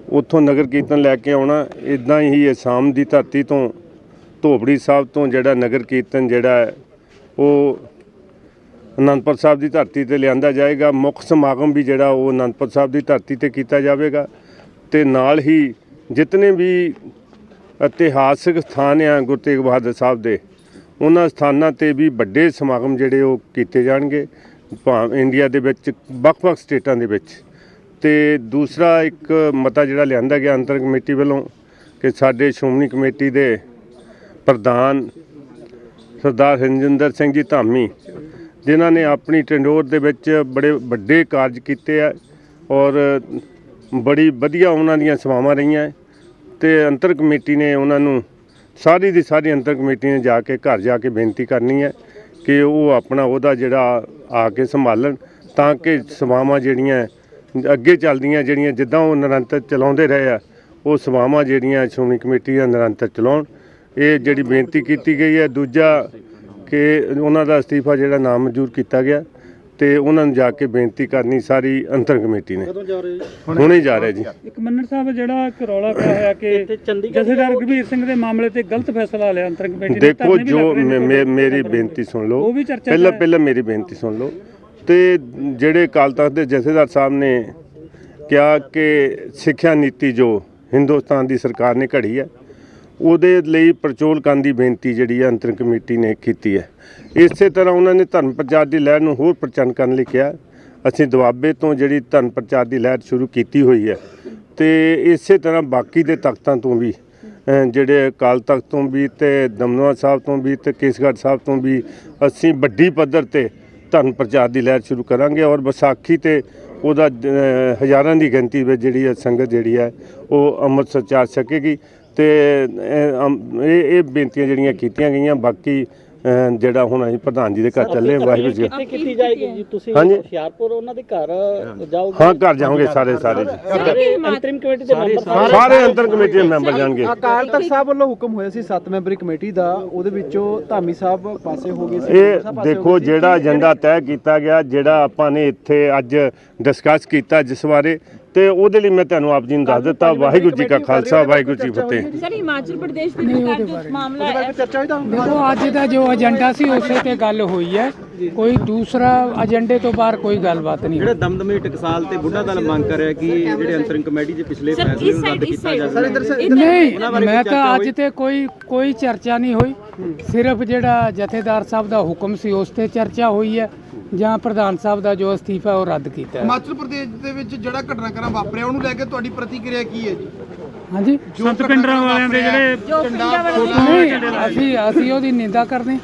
ਉੱਥੋਂ ਨਗਰ ਕੀਰਤਨ ਲੈ ਕੇ ਆਉਣਾ ਇਦਾਂ ਹੀ ਅਸਾਮ ਦੀ ਧਰਤੀ ਤੋਂ ਧੋਬੜੀ ਸਾਹਿਬ ਤੋਂ ਜਿਹੜਾ ਨਗਰ ਕੀਰਤਨ ਜਿਹੜਾ ਉਹ ਅਨੰਦਪੁਰ ਸਾਹਿਬ ਦੀ ਧਰਤੀ ਤੇ ਲਿਆਂਦਾ ਜਾਏਗਾ, ਮੁੱਖ ਸਮਾਗਮ ਵੀ ਜਿਹੜਾ ਉਹ ਅਨੰਦਪੁਰ ਸਾਹਿਬ ਦੀ ਧਰਤੀ ਤੇ ਕੀਤਾ ਜਾਵੇਗਾ। ਤੇ ਨਾਲ ਹੀ ਜਿਤਨੇ ਵੀ ਇਤਿਹਾਸਿਕ ਸਥਾਨ ਆ ਗੁਰੂ ਤੇਗ ਬਹਾਦਰ ਸਾਹਿਬ ਦੇ, ਉਹਨਾਂ ਸਥਾਨਾਂ ਤੇ ਵੀ ਵੱਡੇ ਸਮਾਗਮ ਜਿਹੜੇ ਉਹ ਕੀਤੇ ਜਾਣਗੇ, ਭਾਵੇਂ ਇੰਡੀਆ ਦੇ ਵਿੱਚ, ਵੱਖ-ਵੱਖ ਸਟੇਟਾਂ ਦੇ ਵਿੱਚ। ਤੇ ਦੂਸਰਾ ਇੱਕ ਮਤਾ ਜਿਹੜਾ ਲਿਆਂਦਾ ਗਿਆ ਅੰਤਰ ਕਮੇਟੀ ਵੱਲੋਂ ਕਿ ਸਾਡੇ ਸ਼੍ਰੋਮਣੀ ਕਮੇਟੀ ਦੇ ਪ੍ਰਧਾਨ ਸਰਦਾਰ ਹਰਜਿੰਦਰ ਸਿੰਘ ਜੀ ਧਾਮੀ, ਜਿਨ੍ਹਾਂ ਨੇ ਆਪਣੀ ਟੰਡੋਰ ਦੇ ਵਿੱਚ ਬੜੇ ਵੱਡੇ ਕਾਰਜ ਕੀਤੇ ਆ ਔਰ ਬੜੀ ਵਧੀਆ ਉਹਨਾਂ ਦੀਆਂ ਸੇਵਾਵਾਂ ਰਹੀਆਂ ਹੈ ਤੇ ਅੰਤਰ ਕਮੇਟੀ ਨੇ ਉਹਨਾਂ ਨੂੰ ਸਾਰੀ ਦੀ ਸਾਰੀ ਅੰਤਰ ਕਮੇਟੀ ਨੇ ਜਾ ਕੇ ਘਰ ਜਾ ਕੇ ਬੇਨਤੀ ਕਰਨੀ ਹੈ ਕਿ ਉਹ ਆਪਣਾ ਉਹਦਾ ਜਿਹੜਾ ਆ ਕੇ ਸੰਭਾਲਣ ਤਾਂ ਕਿ ਸੇਵਾਵਾਂ ਜਿਹੜੀਆਂ ਅੱਗੇ ਚੱਲਦੀਆਂ ਜਿਹੜੀਆਂ ਜਿੱਦਾਂ ਉਹ ਨਿਰੰਤਰ ਚਲਾਉਂਦੇ ਰਹੇ ਆ, ਉਹ ਸੇਵਾਵਾਂ ਜਿਹੜੀਆਂ ਸ਼੍ਰੋਮਣੀ ਕਮੇਟੀ ਦਾ ਨਿਰੰਤਰ ਚਲਾਉਣ। ਇਹ ਜਿਹੜੀ ਬੇਨਤੀ ਕੀਤੀ ਗਈ ਹੈ, ਦੂਜਾ ਕਿ ਉਹਨਾਂ ਦਾ ਅਸਤੀਫਾ ਜਿਹੜਾ ਨਾਮਨਜ਼ੂਰ ਕੀਤਾ ਗਿਆ। ਤੇ ਉਹਨਾਂ ਨੂੰ ਜਾ ਕੇ ਬੇਨਤੀ ਕਰਨੀ ਸਾਰੀ ਅੰਤਰ ਕਮੇਟੀ ਨੇ। ਹੁਣੇ ਜਾ ਰਿਹਾ ਜੀ। ਇੱਕ ਮੰਨਣ ਸਾਹਿਬ ਜਿਹੜਾ ਇੱਕ ਰੌਲਾ ਪਿਆ ਹੋਇਆ ਕਿ ਜਥੇਦਾਰ ਗੰਭੀਰ ਸਿੰਘ ਦੇ ਮਾਮਲੇ ਤੇ ਗਲਤ ਫੈਸਲਾ ਲਿਆ ਅੰਤਰ ਕਮੇਟੀ ਨੇ। ਦੇਖੋ ਧਰਨੇ ਵੀ ਜੋ ਲੱਗ ਰਹੇ ਨੇ ਮੇ- ਮੇ- ਮੇਰੀ ਬੇਨਤੀ ਸੁਣ ਲਓ। ਉਹ ਵੀ ਚਰਚਾ 'ਚ ਪਹਿਲਾਂ ਹੈ। ਪਹਿਲਾਂ ਮੇਰੀ ਬੇਨਤੀ ਸੁਣ ਲਓ। ਤੇ ਜਿਹੜੇ ਅਕਾਲ ਤਖਤ ਦੇ ਜਥੇਦਾਰ ਸਾਹਿਬ ਨੇ ਕਿਹਾ ਕਿ ਸਿੱਖਿਆ ਨੀਤੀ ਜੋ ਹਿੰਦੁਸਤਾਨ ਦੀ ਸਰਕਾਰ ਨੇ ਘੜੀ ਹੈ ਉਹਦੇ ਲਈ ਪਰਚੋਲ ਕਰਨ ਦੀ ਬੇਨਤੀ ਜਿਹੜੀ ਹੈ ਅੰਤਰ ਕਮੇਟੀ ਨੇ ਕੀਤੀ ਹੈ। ਇਸੇ ਤਰ੍ਹਾਂ ਉਹਨਾਂ ਨੇ ਧਰਮ ਪ੍ਰਚਾਰ ਦੀ ਲਹਿਰ ਨੂੰ ਹੋਰ ਪ੍ਰਚੰਨ ਕਰਨ ਲਈ ਕਿਹਾ। ਅਸੀਂ ਦੁਆਬੇ ਤੋਂ ਜਿਹੜੀ ਧਰਮ ਪ੍ਰਚਾਰ ਦੀ ਲਹਿਰ ਸ਼ੁਰੂ ਕੀਤੀ ਹੋਈ ਹੈ ਤੇ ਇਸੇ ਤਰ੍ਹਾਂ ਬਾਕੀ ਦੇ ਤਖਤਾਂ ਤੋਂ ਵੀ ਜਿਹੜੇ ਅਕਾਲ ਤਖਤ ਤੋਂ ਵੀ ਤੇ ਦਮਦਮਾ ਸਾਹਿਬ ਤੋਂ ਵੀ ਤੇ ਕੇਸਗੜ੍ਹ ਸਾਹਿਬ ਤੋਂ ਵੀ ਅਸੀਂ ਵੱਡੀ ਪੱਧਰ ਤੇ ਧਰਮ ਪ੍ਰਚਾਰ ਦੀ ਲਹਿਰ ਸ਼ੁਰੂ ਕਰਾਂਗੇ ਔਰ ਵਿਸਾਖੀ ਤੇ ਉਹਦਾ ਹਜ਼ਾਰਾਂ ਦੀ ਗਿਣਤੀ ਵਿੱਚ ਜਿਹੜੀ ਹੈ ਸੰਗਤ ਜਿਹੜੀ ਹੈ ਉਹ ਅੰਮ੍ਰਿਤਸਰ ਚ ਸਕੇਗੀ। ਤੇ ਇਹ ਇਹ ਬੇਨਤੀਆਂ ਜਿਹੜੀਆਂ ਕੀਤੀਆਂ ਗਈਆਂ ਬਾਕੀ ਜਿਹੜਾ ਹੁਣ ਅਸੀਂ ਪ੍ਰਧਾਨ ਜੀ ਦੇ ਘਰ ਚੱਲੇ ਵਾਹਿਗੁਰੂ ਜੀ ਕਿੱਥੇ ਕੀਤੀ ਜਾਏਗੀ ਜੀ? ਤੁਸੀਂ। ਹੁਸ਼ਿਆਰਪੁਰ ਉਹਨਾਂ ਦੇ ਘਰ ਜਾਓਗੇ? ਹਾਂ ਘਰ ਜਾਵਾਂਗੇ ਸਾਰੇ ਸਾਰੇ ਜੀ ਸਾਰੇ। ਅੰਤਰਿਮ ਕਮੇਟੀ ਦੇ ਮੈਂਬਰ ਸਾਰੇ ਸਾਰੇ ਅੰਤਰ ਕਮੇਟੀ ਦੇ ਮੈਂਬਰ ਜਾਣਗੇ। ਅਕਾਲ ਤਖਤ ਸਾਹਿਬ ਵੱਲੋਂ ਹੁਕਮ ਹੋਇਆ ਸੀ 7 ਮੈਂਬਰੀ ਕਮੇਟੀ ਦਾ ਉਹਦੇ ਵਿੱਚੋਂ ਧਾਮੀ ਸਾਹਿਬ ਪਾਸੇ ਹੋ ਗਏ ਸੀ ਇਹ ਦੇਖੋ। ਜਿਹੜਾ ਏਜੰਡਾ ਤੈਅ ਕੀਤਾ ਗਿਆ ਜਿਹੜਾ ਆਪਾਂ ਨੇ ਇੱਥੇ ਅੱਜ ਡਿਸਕਸ ਕੀਤਾ ਜਿਸ ਬਾਰੇ ਤੇ ਉਹਦੇ ਲਈ ਮੈਂ ਤੁਹਾਨੂੰ ਆਪ ਜੀ ਨੂੰ ਦੱਸ ਦਿੱਤਾ ਵਾਹਿਗੁਰੂ ਜੀ ਕਾ ਖਾਲਸਾ ਵਾਹਿਗੁਰੂ ਜੀ ਫਤਿਹ। ਸਰ ਹਿਮਾਚਲ ਪ੍ਰਦੇਸ਼ ਦੇ ਵਿੱਚ ਮਾਮਲਾ ਹੈ। ਦੇਖੋ ਅੱਜ ਦਾ ਜੋ ਏਜੰਡਾ ਸੀ ਉਸੇ ਤੇ ਗੱਲ ਹੋਈ ਹੈ। ਕੋਈ ਦੂਸਰਾ ਏਜੰਡੇ ਤੋਂ ਬਾਹਰ ਕੋਈ ਗੱਲਬਾਤ ਨਹੀਂ। ਜਿਹੜੇ ਦਮਦਮੇ ਟਕਸਾਲ ਤੇ ਬੁੱਢਾ ਦਲ ਮੰਗ ਕਰ ਕਿ ਜਿਹੜੇ ਅੰਤਰਿੰਗ ਕਮੇਟੀ ਦੇ ਪਿਛਲੇ ਫੈਸਲੇ ਨੂੰ ਰੱਦ ਕੀਤਾ ਜਾਵੇ। ਸਰ ਇਧਰ ਨਹੀਂ ਮੈਂ ਤਾਂ ਅੱਜ ਤੇ ਕੋਈ ਕੋਈ ਚਰਚਾ ਨਹੀਂ ਹੋਈ। ਸਿਰਫ ਜਿਹੜਾ ਜਥੇਦਾਰ ਸਾਹਿਬ ਦਾ ਹੁਕਮ ਸੀ ਉਸ ਤੇ ਚਰਚਾ ਹੋਈ ਹੈ। ਜਾਂ ਪ੍ਰਧਾਨ ਸਾਹਿਬ ਦਾ ਜੋ ਅਸਤੀਫਾ ਉਹ ਰੱਦ ਕੀਤਾ ਹੈ। ਹਿਮਾਚਲ ਪ੍ਰਦੇਸ਼ ਦੇ ਵਿੱਚ ਜਿਹੜਾ ਘਟਨਾਕ੍ਰਮ ਵਾਪਰਿਆ ਉਹਨੂੰ ਲੈ ਕੇ ਤੁਹਾਡੀ ਪ੍ਰਤੀਕਿਰਿਆ ਕੀ ਹੈ ਜੀ ਹਾਂਜੀ ਸੰਤ ਵਾਲਿਆਂ ਦੇ ਜਿਹੜੇ ਅਸੀਂ ਅਸੀਂ ਉਹਦੀ ਨਿੰਦਾ ਕਰਦੇ ਹਾਂ।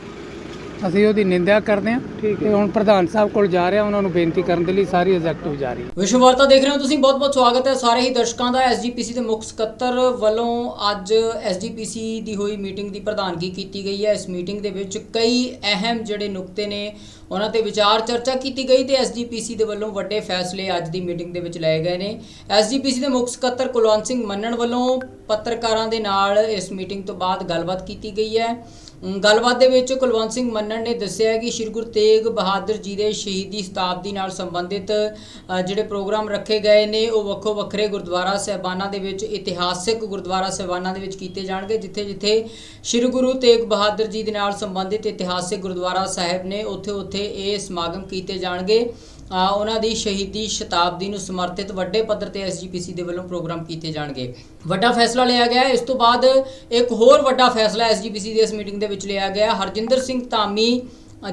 ਅਸੀਂ ਉਹਦੀ ਨਿੰਦਾ ਕਰਦੇ ਹਾਂ ਤੇ ਹੁਣ ਪ੍ਰਧਾਨ ਸਾਹਿਬ ਕੋਲ ਜਾ ਰਿਹਾ ਉਹਨਾਂ ਨੂੰ ਬੇਨਤੀ ਕਰਨ ਦੇ ਲਈ ਸਾਰੀ ਐਗਜ਼ੈਕਟਿਵ ਜਾ ਰਹੀ ਹੈ। ਵਿਸ਼ਵ ਵਾਰਤਾ ਦੇਖ ਰਹੇ ਹੋ ਤੁਸੀਂ ਬਹੁਤ-ਬਹੁਤ ਸਵਾਗਤ ਹੈ ਸਾਰੇ ਹੀ ਦਰਸ਼ਕਾਂ ਦਾ। ਐਸਜੀਪੀਸੀ ਦੇ ਮੁੱਖ ਸਕੱਤਰ ਵੱਲੋਂ ਅੱਜ ਐਸਜੀਪੀਸੀ ਦੀ ਹੋਈ ਮੀਟਿੰਗ ਦੀ ਪ੍ਰਧਾਨਗੀ ਕੀਤੀ ਗਈ ਹੈ। ਇਸ ਮੀਟਿੰਗ ਦੇ ਵਿੱਚ ਕਈ ਅਹਿਮ ਜਿਹੜੇ ਨੁਕਤੇ ਨੇ ਉਹਨਾਂ ਤੇ ਵਿਚਾਰ ਚਰਚਾ ਕੀਤੀ ਗਈ ਤੇ ਐਸਜੀਪੀਸੀ ਦੇ ਵੱਲੋਂ ਵੱਡੇ ਫੈਸਲੇ ਅੱਜ ਦੀ ਮੀਟਿੰਗ ਦੇ ਵਿੱਚ ਲਏ ਗਏ ਨੇ। ਐਸਜੀਪੀਸੀ ਦੇ ਮੁੱਖ ਸਕੱਤਰ ਕੁਲਵੰਤ ਸਿੰਘ ਮੰਨਣ ਵੱਲੋਂ ਪੱਤਰਕਾਰਾਂ ਦੇ ਨਾਲ ਇਸ ਮੀਟਿੰਗ ਤੋਂ ਬਾਅਦ ਗੱਲਬਾਤ ਕੀਤੀ ਗਈ ਹੈ। ਗੱਲਬਾਤ ਦੇ ਵਿੱਚ ਕੁਲਵੰਤ ਸਿੰਘ ਮੰਨਣ ਨੇ ਦੱਸਿਆ ਕਿ ਸ਼੍ਰੀ ਗੁਰੂ ਤੇਗ ਬਹਾਦਰ ਜੀ ਦੇ ਸ਼ਹੀਦੀ ਸ਼ਤਾਬਦੀ ਨਾਲ ਸੰਬੰਧਿਤ ਜਿਹੜੇ ਪ੍ਰੋਗਰਾਮ ਰੱਖੇ ਗਏ ਨੇ, ਉਹ ਵੱਖੋ ਵੱਖਰੇ ਗੁਰਦੁਆਰਾ ਸਹਿਬਾਨਾਂ ਦੇ ਵਿੱਚ, ਇਤਿਹਾਸਿਕ ਗੁਰਦੁਆਰਾ ਸਹਿਬਾਨਾਂ ਦੇ ਵਿੱਚ ਕੀਤੇ ਜਾਣਗੇ, ਜਿੱਥੇ ਜਿੱਥੇ ਸ਼੍ਰੀ ਗੁਰੂ ਤੇਗ ਬਹਾਦਰ ਜੀ ਦੇ ਨਾਲ ਸੰਬੰਧਿਤ ਇਤਿਹਾਸਿਕ ਗੁਰਦੁਆਰਾ ਸਾਹਿਬ ਨੇ ਉੱਥੇ ਉੱਥੇ ਇਹ ਸਮਾਗਮ ਕੀਤੇ ਜਾਣਗੇ। ਉਹਨਾਂ ਦੀ ਸ਼ਹੀਦੀ ਸ਼ਤਾਬਦੀ ਨੂੰ ਸਮਰਪਿਤ ਵੱਡੇ ਪੱਧਰ ਤੇ ਐਸਜੀਪੀਸੀ ਦੇ ਵੱਲੋਂ ਪ੍ਰੋਗਰਾਮ ਕੀਤੇ ਜਾਣਗੇ। ਵੱਡਾ ਫੈਸਲਾ ਲਿਆ ਗਿਆ। ਇਸ ਤੋਂ ਬਾਅਦ ਇੱਕ ਹੋਰ ਵੱਡਾ ਫੈਸਲਾ ਐਸਜੀਪੀਸੀ ਦੀ ਇਸ ਮੀਟਿੰਗ ਦੇ ਵਿੱਚ ਲਿਆ ਗਿਆ। ਹਰਜਿੰਦਰ ਸਿੰਘ ਧਾਮੀ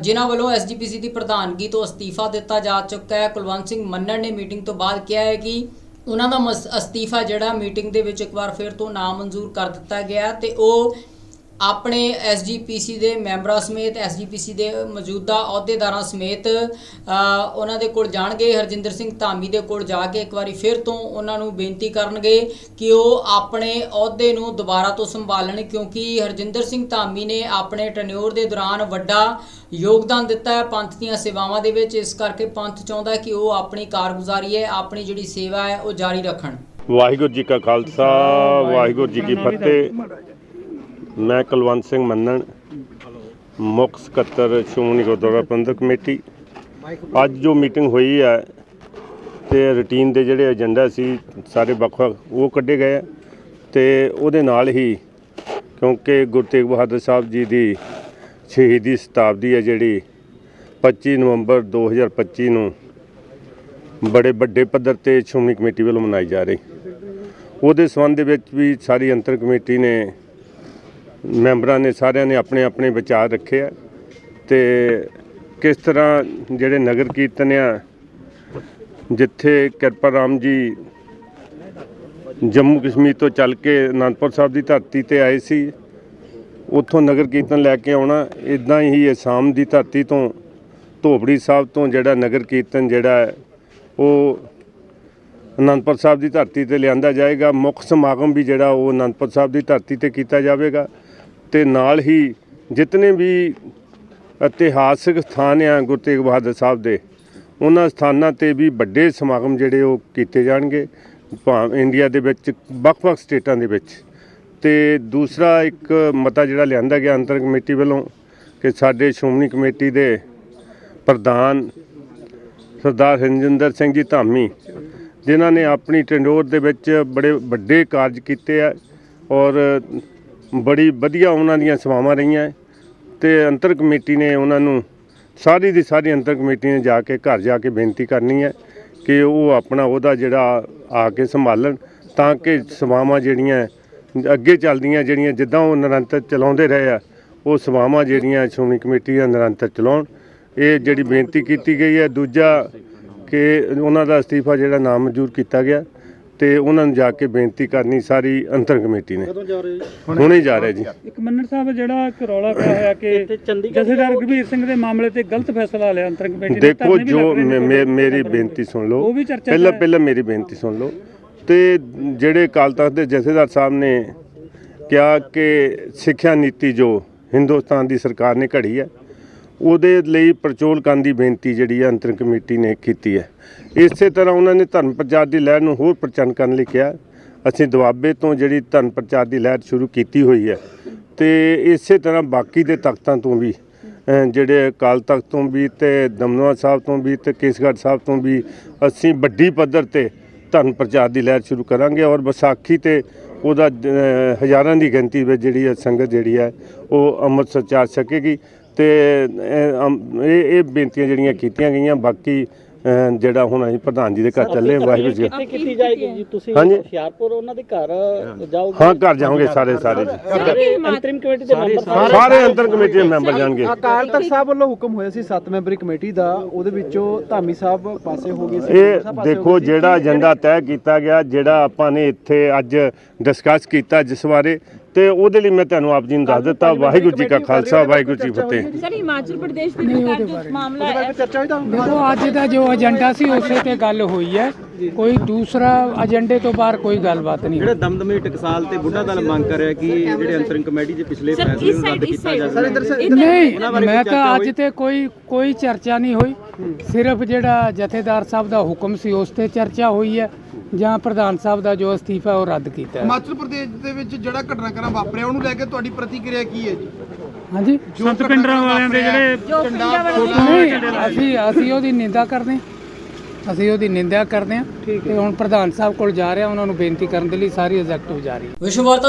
ਜਿਨ੍ਹਾਂ ਵੱਲੋਂ ਐਸਜੀਪੀਸੀ ਦੀ ਪ੍ਰਧਾਨਗੀ ਤੋਂ ਅਸਤੀਫਾ ਦਿੱਤਾ ਜਾ ਚੁੱਕਾ ਹੈ, ਕੁਲਵੰਤ ਸਿੰਘ ਮੰਨਣ ਨੇ ਮੀਟਿੰਗ ਤੋਂ ਬਾਅਦ ਕਿਹਾ ਹੈ ਕਿ ਉਹਨਾਂ ਦਾ ਮਸ- ਅਸਤੀਫਾ ਜਿਹੜਾ ਮੀਟਿੰਗ ਦੇ ਵਿੱਚ ਇੱਕ ਵਾਰ ਫਿਰ ਤੋਂ ਨਾਮਨਜ਼ੂਰ ਕਰ ਦਿੱਤਾ ਗਿਆ ਤੇ ਉਹ ਆਪਣੇ ਐਸਜੀਪੀਸੀ ਦੇ ਮੈਂਬਰਾਂ ਸਮੇਤ ਐਸਜੀਪੀਸੀ ਦੇ ਮੌਜੂਦਾ ਅਹੁਦੇਦਾਰਾਂ ਸਮੇਤ ਉਹਨਾਂ ਦੇ ਕੋਲ ਜਾਣਗੇ, ਹਰਜਿੰਦਰ ਸਿੰਘ ਧਾਮੀ ਦੇ ਕੋਲ ਜਾ ਕੇ ਇੱਕ ਵਾਰੀ ਫਿਰ ਤੋਂ ਉਹਨਾਂ ਨੂੰ ਬੇਨਤੀ ਕਰਨਗੇ ਕਿ ਉਹ ਆਪਣੇ ਅਹੁਦੇ ਨੂੰ ਦੁਬਾਰਾ ਤੋਂ ਸੰਭਾਲਣ, ਕਿਉਂਕਿ ਹਰਜਿੰਦਰ ਸਿੰਘ ਧਾਮੀ ਨੇ ਆਪਣੇ ਟੈਨਿਓਰ ਦੇ ਦੌਰਾਨ ਵੱਡਾ ਯੋਗਦਾਨ ਦਿੱਤਾ ਹੈ ਪੰਥ ਦੀਆਂ ਸੇਵਾਵਾਂ ਦੇ ਵਿੱਚ। ਇਸ ਕਰਕੇ ਪੰਥ ਚਾਹੁੰਦਾ ਹੈ ਕਿ ਉਹ ਆਪਣੀ ਕਾਰਗੁਜ਼ਾਰੀ ਹੈ, ਆਪਣੀ ਜਿਹੜੀ ਸੇਵਾ ਹੈ, ਉਹ ਜਾਰੀ ਰੱਖਣ। ਵਾਹਿਗੁਰੂ ਜੀ ਕਾ ਖਾਲਸਾ, ਵਾਹਿਗੁਰੂ ਜੀ ਕੀ ਫਤਿਹ। ਮੈਂ ਕੁਲਵੰਤ ਸਿੰਘ ਮੰਨਣ, ਮੁੱਖ ਸਕੱਤਰ ਸ਼੍ਰੋਮਣੀ ਗੁਰਦੁਆਰਾ ਪ੍ਰਬੰਧਕ ਕਮੇਟੀ। ਅੱਜ ਜੋ ਮੀਟਿੰਗ ਹੋਈ ਹੈ ਤੇ ਰੁਟੀਨ ਦੇ ਜਿਹੜੇ ਏਜੰਡਾ ਸੀ, ਸਾਰੇ ਵੱਖ ਵੱਖ ਉਹ ਕੱਢੇ ਗਏ ਆ। ਤੇ ਉਹਦੇ ਨਾਲ ਹੀ, ਕਿਉਂਕਿ ਗੁਰੂ ਤੇਗ ਬਹਾਦਰ ਸਾਹਿਬ ਜੀ ਦੀ ਸ਼ਹੀਦੀ ਸ਼ਤਾਬਦੀ ਹੈ ਜਿਹੜੀ 25 ਨਵੰਬਰ 2025 ਨੂੰ ਬੜੇ ਵੱਡੇ ਪੱਧਰ ਤੇ ਸ਼੍ਰੋਮਣੀ ਕਮੇਟੀ ਵੱਲੋਂ ਮਨਾਈ ਜਾ ਰਹੀ। ਉਹਦੇ ਸੰਬੰਧ ਦੇ ਵਿੱਚ ਵੀ ਸਾਰੀ ਅੰਤਰ ਕਮੇਟੀ ਨੇ ਮੈਂਬਰਾਂ ਨੇ ਸਾਰਿਆਂ ਨੇ ਆਪਣੇ ਆਪਣੇ ਵਿਚਾਰ ਰੱਖੇ ਆ ਤੇ ਕਿਸ ਤਰ੍ਹਾਂ ਜਿਹੜੇ ਨਗਰ ਕੀਰਤਨ ਆ, ਜਿੱਥੇ ਕਿਰਪਾ ਰਾਮ ਜੀ ਜੰਮੂ ਕਸ਼ਮੀਰ ਤੋਂ ਚੱਲ ਕੇ ਅਨੰਦਪੁਰ ਸਾਹਿਬ ਦੀ ਧਰਤੀ ਤੇ ਆਏ ਸੀ, ਉੱਥੋਂ ਨਗਰ ਕੀਰਤਨ ਲੈ ਕੇ ਆਉਣਾ ਇਦਾਂ ਹੀ ਅਸਾਮ ਦੀ ਧਰਤੀ ਤੋਂ ਧੋਬੜੀ ਸਾਹਿਬ ਤੋਂ ਜਿਹੜਾ ਨਗਰ ਕੀਰਤਨ ਜਿਹੜਾ ਉਹ ਅਨੰਦਪੁਰ ਸਾਹਿਬ ਦੀ ਧਰਤੀ ਤੇ ਲਿਆਂਦਾ ਜਾਏਗਾ, ਮੁੱਖ ਸਮਾਗਮ ਵੀ ਜਿਹੜਾ ਉਹ ਅਨੰਦਪੁਰ ਸਾਹਿਬ ਦੀ ਧਰਤੀ ਤੇ ਕੀਤਾ ਜਾਵੇਗਾ। ਤੇ ਨਾਲ ਹੀ ਜਿਤਨੇ ਵੀ ਇਤਿਹਾਸਕ ਸਥਾਨ ਆ ਗੁਰੂ ਤੇਗ ਬਹਾਦਰ ਸਾਹਿਬ ਦੇ, ਉਹਨਾਂ ਸਥਾਨਾਂ ਤੇ ਵੀ ਵੱਡੇ ਸਮਾਗਮ ਜਿਹੜੇ ਉਹ ਕੀਤੇ ਜਾਣਗੇ, ਭਾਵ ਇੰਡੀਆ ਦੇ ਵਿੱਚ, ਵੱਖ-ਵੱਖ ਸਟੇਟਾਂ ਦੇ ਵਿੱਚ। ਤੇ ਦੂਸਰਾ ਇੱਕ ਮਤਾ ਜਿਹੜਾ ਲਿਆਂਦਾ ਗਿਆ ਅੰਤਰ ਕਮੇਟੀ ਵੱਲੋਂ ਕਿ ਸਾਡੇ ਸ਼੍ਰੋਮਣੀ ਕਮੇਟੀ ਦੇ ਪ੍ਰਧਾਨ ਸਰਦਾਰ ਹਰਜਿੰਦਰ ਸਿੰਘ ਜੀ ਧਾਮੀ, ਜਿਨ੍ਹਾਂ ਨੇ ਆਪਣੀ ਟੰਡੋਰ ਦੇ ਵਿੱਚ ਬੜੇ ਵੱਡੇ ਕਾਰਜ ਕੀਤੇ ਆ ਔਰ ਬੜੀ ਵਧੀਆ ਉਹਨਾਂ ਦੀਆਂ ਸੇਵਾਵਾਂ ਰਹੀਆਂ ਹੈ ਤੇ ਅੰਤਰ ਕਮੇਟੀ ਨੇ ਉਹਨਾਂ ਨੂੰ ਸਾਰੀ ਦੀ ਸਾਰੀ ਅੰਤਰ ਕਮੇਟੀ ਨੇ ਜਾ ਕੇ ਘਰ ਜਾ ਕੇ ਬੇਨਤੀ ਕਰਨੀ ਹੈ ਕਿ ਉਹ ਆਪਣਾ ਉਹਦਾ ਜਿਹੜਾ ਆ ਕੇ ਸੰਭਾਲਣ ਤਾਂ ਕਿ ਸੇਵਾਵਾਂ ਜਿਹੜੀਆਂ ਅੱਗੇ ਚੱਲਦੀਆਂ ਜਿਹੜੀਆਂ ਜਿੱਦਾਂ ਉਹ ਨਿਰੰਤਰ ਚਲਾਉਂਦੇ ਰਹੇ ਆ, ਉਹ ਸੇਵਾਵਾਂ ਜਿਹੜੀਆਂ ਸ਼੍ਰੋਮਣੀ ਕਮੇਟੀ ਦਾ ਨਿਰੰਤਰ ਚਲਾਉਣ। ਇਹ ਜਿਹੜੀ ਬੇਨਤੀ ਕੀਤੀ ਗਈ ਹੈ, ਦੂਜਾ ਕਿ ਉਹਨਾਂ ਦਾ ਅਸਤੀਫਾ ਜਿਹੜਾ ਨਾਮਨਜ਼ੂਰ ਕੀਤਾ ਗਿਆ। ਤੇ ਉਹਨਾਂ ਨੂੰ ਜਾ ਕੇ ਬੇਨਤੀ ਕਰਨੀ ਸਾਰੀ ਅੰਤਰ ਕਮੇਟੀ ਨੇ। ਹੁਣੇ ਹੀ ਜਾ? ਰਿਹਾ ਜੀ। ਇੱਕ ਮੰਨਣ ਸਾਹਿਬ ਜਿਹੜਾ ਇੱਕ ਰੌਲਾ ਪਿਆ ਹੋਇਆ ਕਿ ਤੇ ਚੰਡੀਗੜ੍ਹ ਜਥੇਦਾਰ ਗੰਭੀਰ ਸਿੰਘ ਦੇ ਮਾਮਲੇ ਤੇ ਗਲਤ ਫੈਸਲਾ ਲਿਆ ਅੰਤਰ ਕਮੇਟੀ ਨੇ ਦੇਖੋ ਜੋ ਮੇਰੀ ਬੇਨਤੀ ਸੁਣ ਲਓ। ਪਹਿਲਾਂ। ਪਹਿਲਾਂ ਮੇਰੀ ਬੇਨਤੀ ਸੁਣ ਲਓ। ਤੇ ਜਿਹੜੇ ਅਕਾਲ ਤਖਤ ਦੇ ਜਥੇਦਾਰ ਸਾਹਿਬ ਨੇ ਕਿਹਾ ਕਿ ਸਿੱਖਿਆ ਨੀਤੀ ਜੋ ਹਿੰਦੁਸਤਾਨ ਦੀ ਸਰਕਾਰ ਨੇ ਘੜੀ ਹੈ ਉਹਦੇ ਲਈ ਪਰਚੋਲ ਕਰਨ ਦੀ ਬੇਨਤੀ ਜਿਹੜੀ ਹੈ ਅੰਤਰ ਕਮੇਟੀ ਨੇ ਕੀਤੀ ਹੈ। ਇਸੇ ਤਰ੍ਹਾਂ ਉਹਨਾਂ ਨੇ ਧਰਮ ਪ੍ਰਚਾਰ ਦੀ ਲਹਿਰ ਨੂੰ ਹੋਰ ਪ੍ਰਚੰਨ ਕਰਨ ਲਈ ਕਿਹਾ। ਅਸੀਂ ਦੁਆਬੇ ਤੋਂ ਜਿਹੜੀ ਧਰਮ ਪ੍ਰਚਾਰ ਦੀ ਲਹਿਰ ਸ਼ੁਰੂ ਕੀਤੀ ਹੋਈ ਹੈ ਤੇ ਇਸੇ ਤਰ੍ਹਾਂ ਬਾਕੀ ਦੇ ਤਖਤਾਂ ਤੋਂ ਵੀ ਜਿਹੜੇ ਅਕਾਲ ਤਖਤ ਤੋਂ ਵੀ ਤੇ ਦਮਦਮਾ ਸਾਹਿਬ ਤੋਂ ਵੀ ਤੇ ਕੇਸਗੜ੍ਹ ਸਾਹਿਬ ਤੋਂ ਵੀ ਅਸੀਂ ਵੱਡੀ ਪੱਧਰ ਤੇ ਧਰਮ ਪ੍ਰਚਾਰ ਦੀ ਲਹਿਰ ਸ਼ੁਰੂ ਕਰਾਂਗੇ ਔਰ ਵਿਸਾਖੀ ਤੇ ਉਹਦਾ ਹਜ਼ਾਰਾਂ ਦੀ ਗਿਣਤੀ ਵਿੱਚ ਜਿਹੜੀ ਹੈ ਸੰਗਤ ਜਿਹੜੀ ਹੈ ਉਹ ਅੰਮ੍ਰਿਤਸਰ ਚ ਸਕੇਗੀ। ਤੇ ਇਹ ਇਹ ਬੇਨਤੀਆਂ ਜਿਹੜੀਆਂ ਕੀਤੀਆਂ ਗਈਆਂ ਬਾਕੀ ਜਿਹੜਾ ਹੁਣ ਅਸੀਂ ਪ੍ਰਧਾਨ ਜੀ ਦੇ ਘਰ ਚੱਲੇ ਵਾਹਿਗੁਰੂ ਜੀ ਕਿੱਥੇ ਕੀਤੀ ਜਾਏਗੀ ਜੀ ਤੁਸੀਂ। ਹੁਸ਼ਿਆਰਪੁਰ ਉਹਨਾਂ ਦੇ ਘਰ ਜਾਓਗੇ ਹਾਂ ਘਰ ਜਾਓਗੇ ਸਾਰੇ ਸਾਰੇ ਜੀ ਸਾਰੇ ਅੰਤਰਿਮ ਕਮੇਟੀ ਦੇ ਮੈਂਬਰ ਸਾਰੇ ਸਾਰੇ ਅੰਤਰ ਕਮੇਟੀ ਦੇ ਮੈਂਬਰ ਜਾਣਗੇ ਅਕਾਲ ਤਖਤ ਸਾਹਿਬ ਵੱਲੋਂ ਹੁਕਮ ਹੋਇਆ ਸੀ 7 ਮੈਂਬਰੀ ਕਮੇਟੀ ਦਾ ਉਹਦੇ ਵਿੱਚੋਂ ਧਾਮੀ ਸਾਹਿਬ ਪਾਸੇ ਹੋ ਗਏ ਸੀ ਇਹ ਦੇਖੋ। ਜਿਹੜਾ ਏਜੰਡਾ ਤੈਅ ਕੀਤਾ ਗਿਆ ਜਿਹੜਾ ਆਪਾਂ ਨੇ ਇੱਥੇ ਅੱਜ ਡਿਸਕਸ ਕੀਤਾ ਜਿਸ ਬਾਰੇ ਤੇ ਉਹਦੇ ਲਈ ਮੈਂ ਤੁਹਾਨੂੰ ਆਪ ਜੀ ਨੂੰ ਦੱਸ ਦਿੱਤਾ ਵਾਹਿਗੁਰੂ ਜੀ ਕਾ ਖਾਲਸਾ ਵਾਹਿਗੁਰੂ ਜੀ ਫਤਿਹ। ਸਰ ਹਿਮਾਚਲ ਪ੍ਰदेश ਦੇ ਮਾਮਲਾ ਹੈ। ਚਰਚਾ ਤਾਂ ਦੇਖੋ ਅੱਜ ਦਾ ਜੋ ਏਜੰਡਾ ਸੀ ਉਸੇ ਤੇ ਗੱਲ ਹੋਈ ਹੈ। ਕੋਈ ਦੂਸਰਾ ਏਜੰਡੇ ਤੋਂ ਬਾਹਰ ਕੋਈ ਗੱਲਬਾਤ ਨਹੀਂ। ਜਿਹੜੇ ਦਮਦਮੇ ਟਕਸਾਲ ਤੇ ਬੁੱਢਾ ਦਲ ਮੰਗ ਕਰ ਰਿਹਾ ਕਿ ਜਿਹੜੇ ਅੰਤਰਿਮ ਕਮੇਟੀ ਦੇ ਪਿਛਲੇ ਫੈਸਲੇ ਨੂੰ ਰੱਦ ਕੀਤਾ ਜਾਵੇ। ਨਹੀਂ ਮੈਂ ਤਾਂ ਅੱਜ? ਤੇ ਕੋਈ ਕੋਈ ਚਰਚਾ ਨਹੀਂ ਹੋਈ। ਸਿਰਫ ਜਿਹੜਾ ਜਥੇਦਾਰ ਸਾਹਿਬ ਦਾ ਹੁਕਮ ਸੀ ਉਸ ਤੇ ਚਰਚਾ ਹੋਈ ਹੈ। ਜਾਂ ਪ੍ਰਧਾਨ ਸਾਹਿਬ ਦਾ ਜੋ ਅਸਤੀਫਾ ਉਹ ਰੱਦ ਕੀਤਾ। ਹੈ ਹਿਮਾਚਲ ਪ੍ਰਦੇਸ਼ ਦੇ ਵਿੱਚ ਜਿਹੜਾ ਘਟਨਾਕ੍ਰਮ ਵਾਪਰਿਆ ਉਹਨੂੰ ਲੈ ਕੇ ਤੁਹਾਡੀ ਪ੍ਰਤੀਕਿਰਿਆ ਕੀ ਹੈ ਜੀ? ਹਾਂਜੀ? ਸੰਤ ਪਿੰਡਰਾਂ ਵਾਲਿਆਂ ਦੇ ਜਿਹੜੇ ਨਹੀਂ ਅਸੀਂ ਅਸੀਂ ਉਹਦੀ ਨਿੰਦਾ ਕਰਦੇ ਹਾਂ। ਅਸੀਂ ਉਹਦੀ ਨਿੰਦਾ ਕਰਦੇ ਹਾਂ ਤੇ ਹੁਣ ਪ੍ਰਧਾਨ ਸਾਹਿਬ ਕੋਲ ਜਾ ਰਿਹਾ ਉਹਨਾਂ ਨੂੰ ਬੇਨਤੀ ਕਰਨ ਦੇ ਲਈ ਸਾਰੀ ਐਗਜ਼ੈਕਟਿਵ ਜਾ ਰਹੀ ਹੈ ਵਿਸ਼ਵ ਵਾਰਤਾ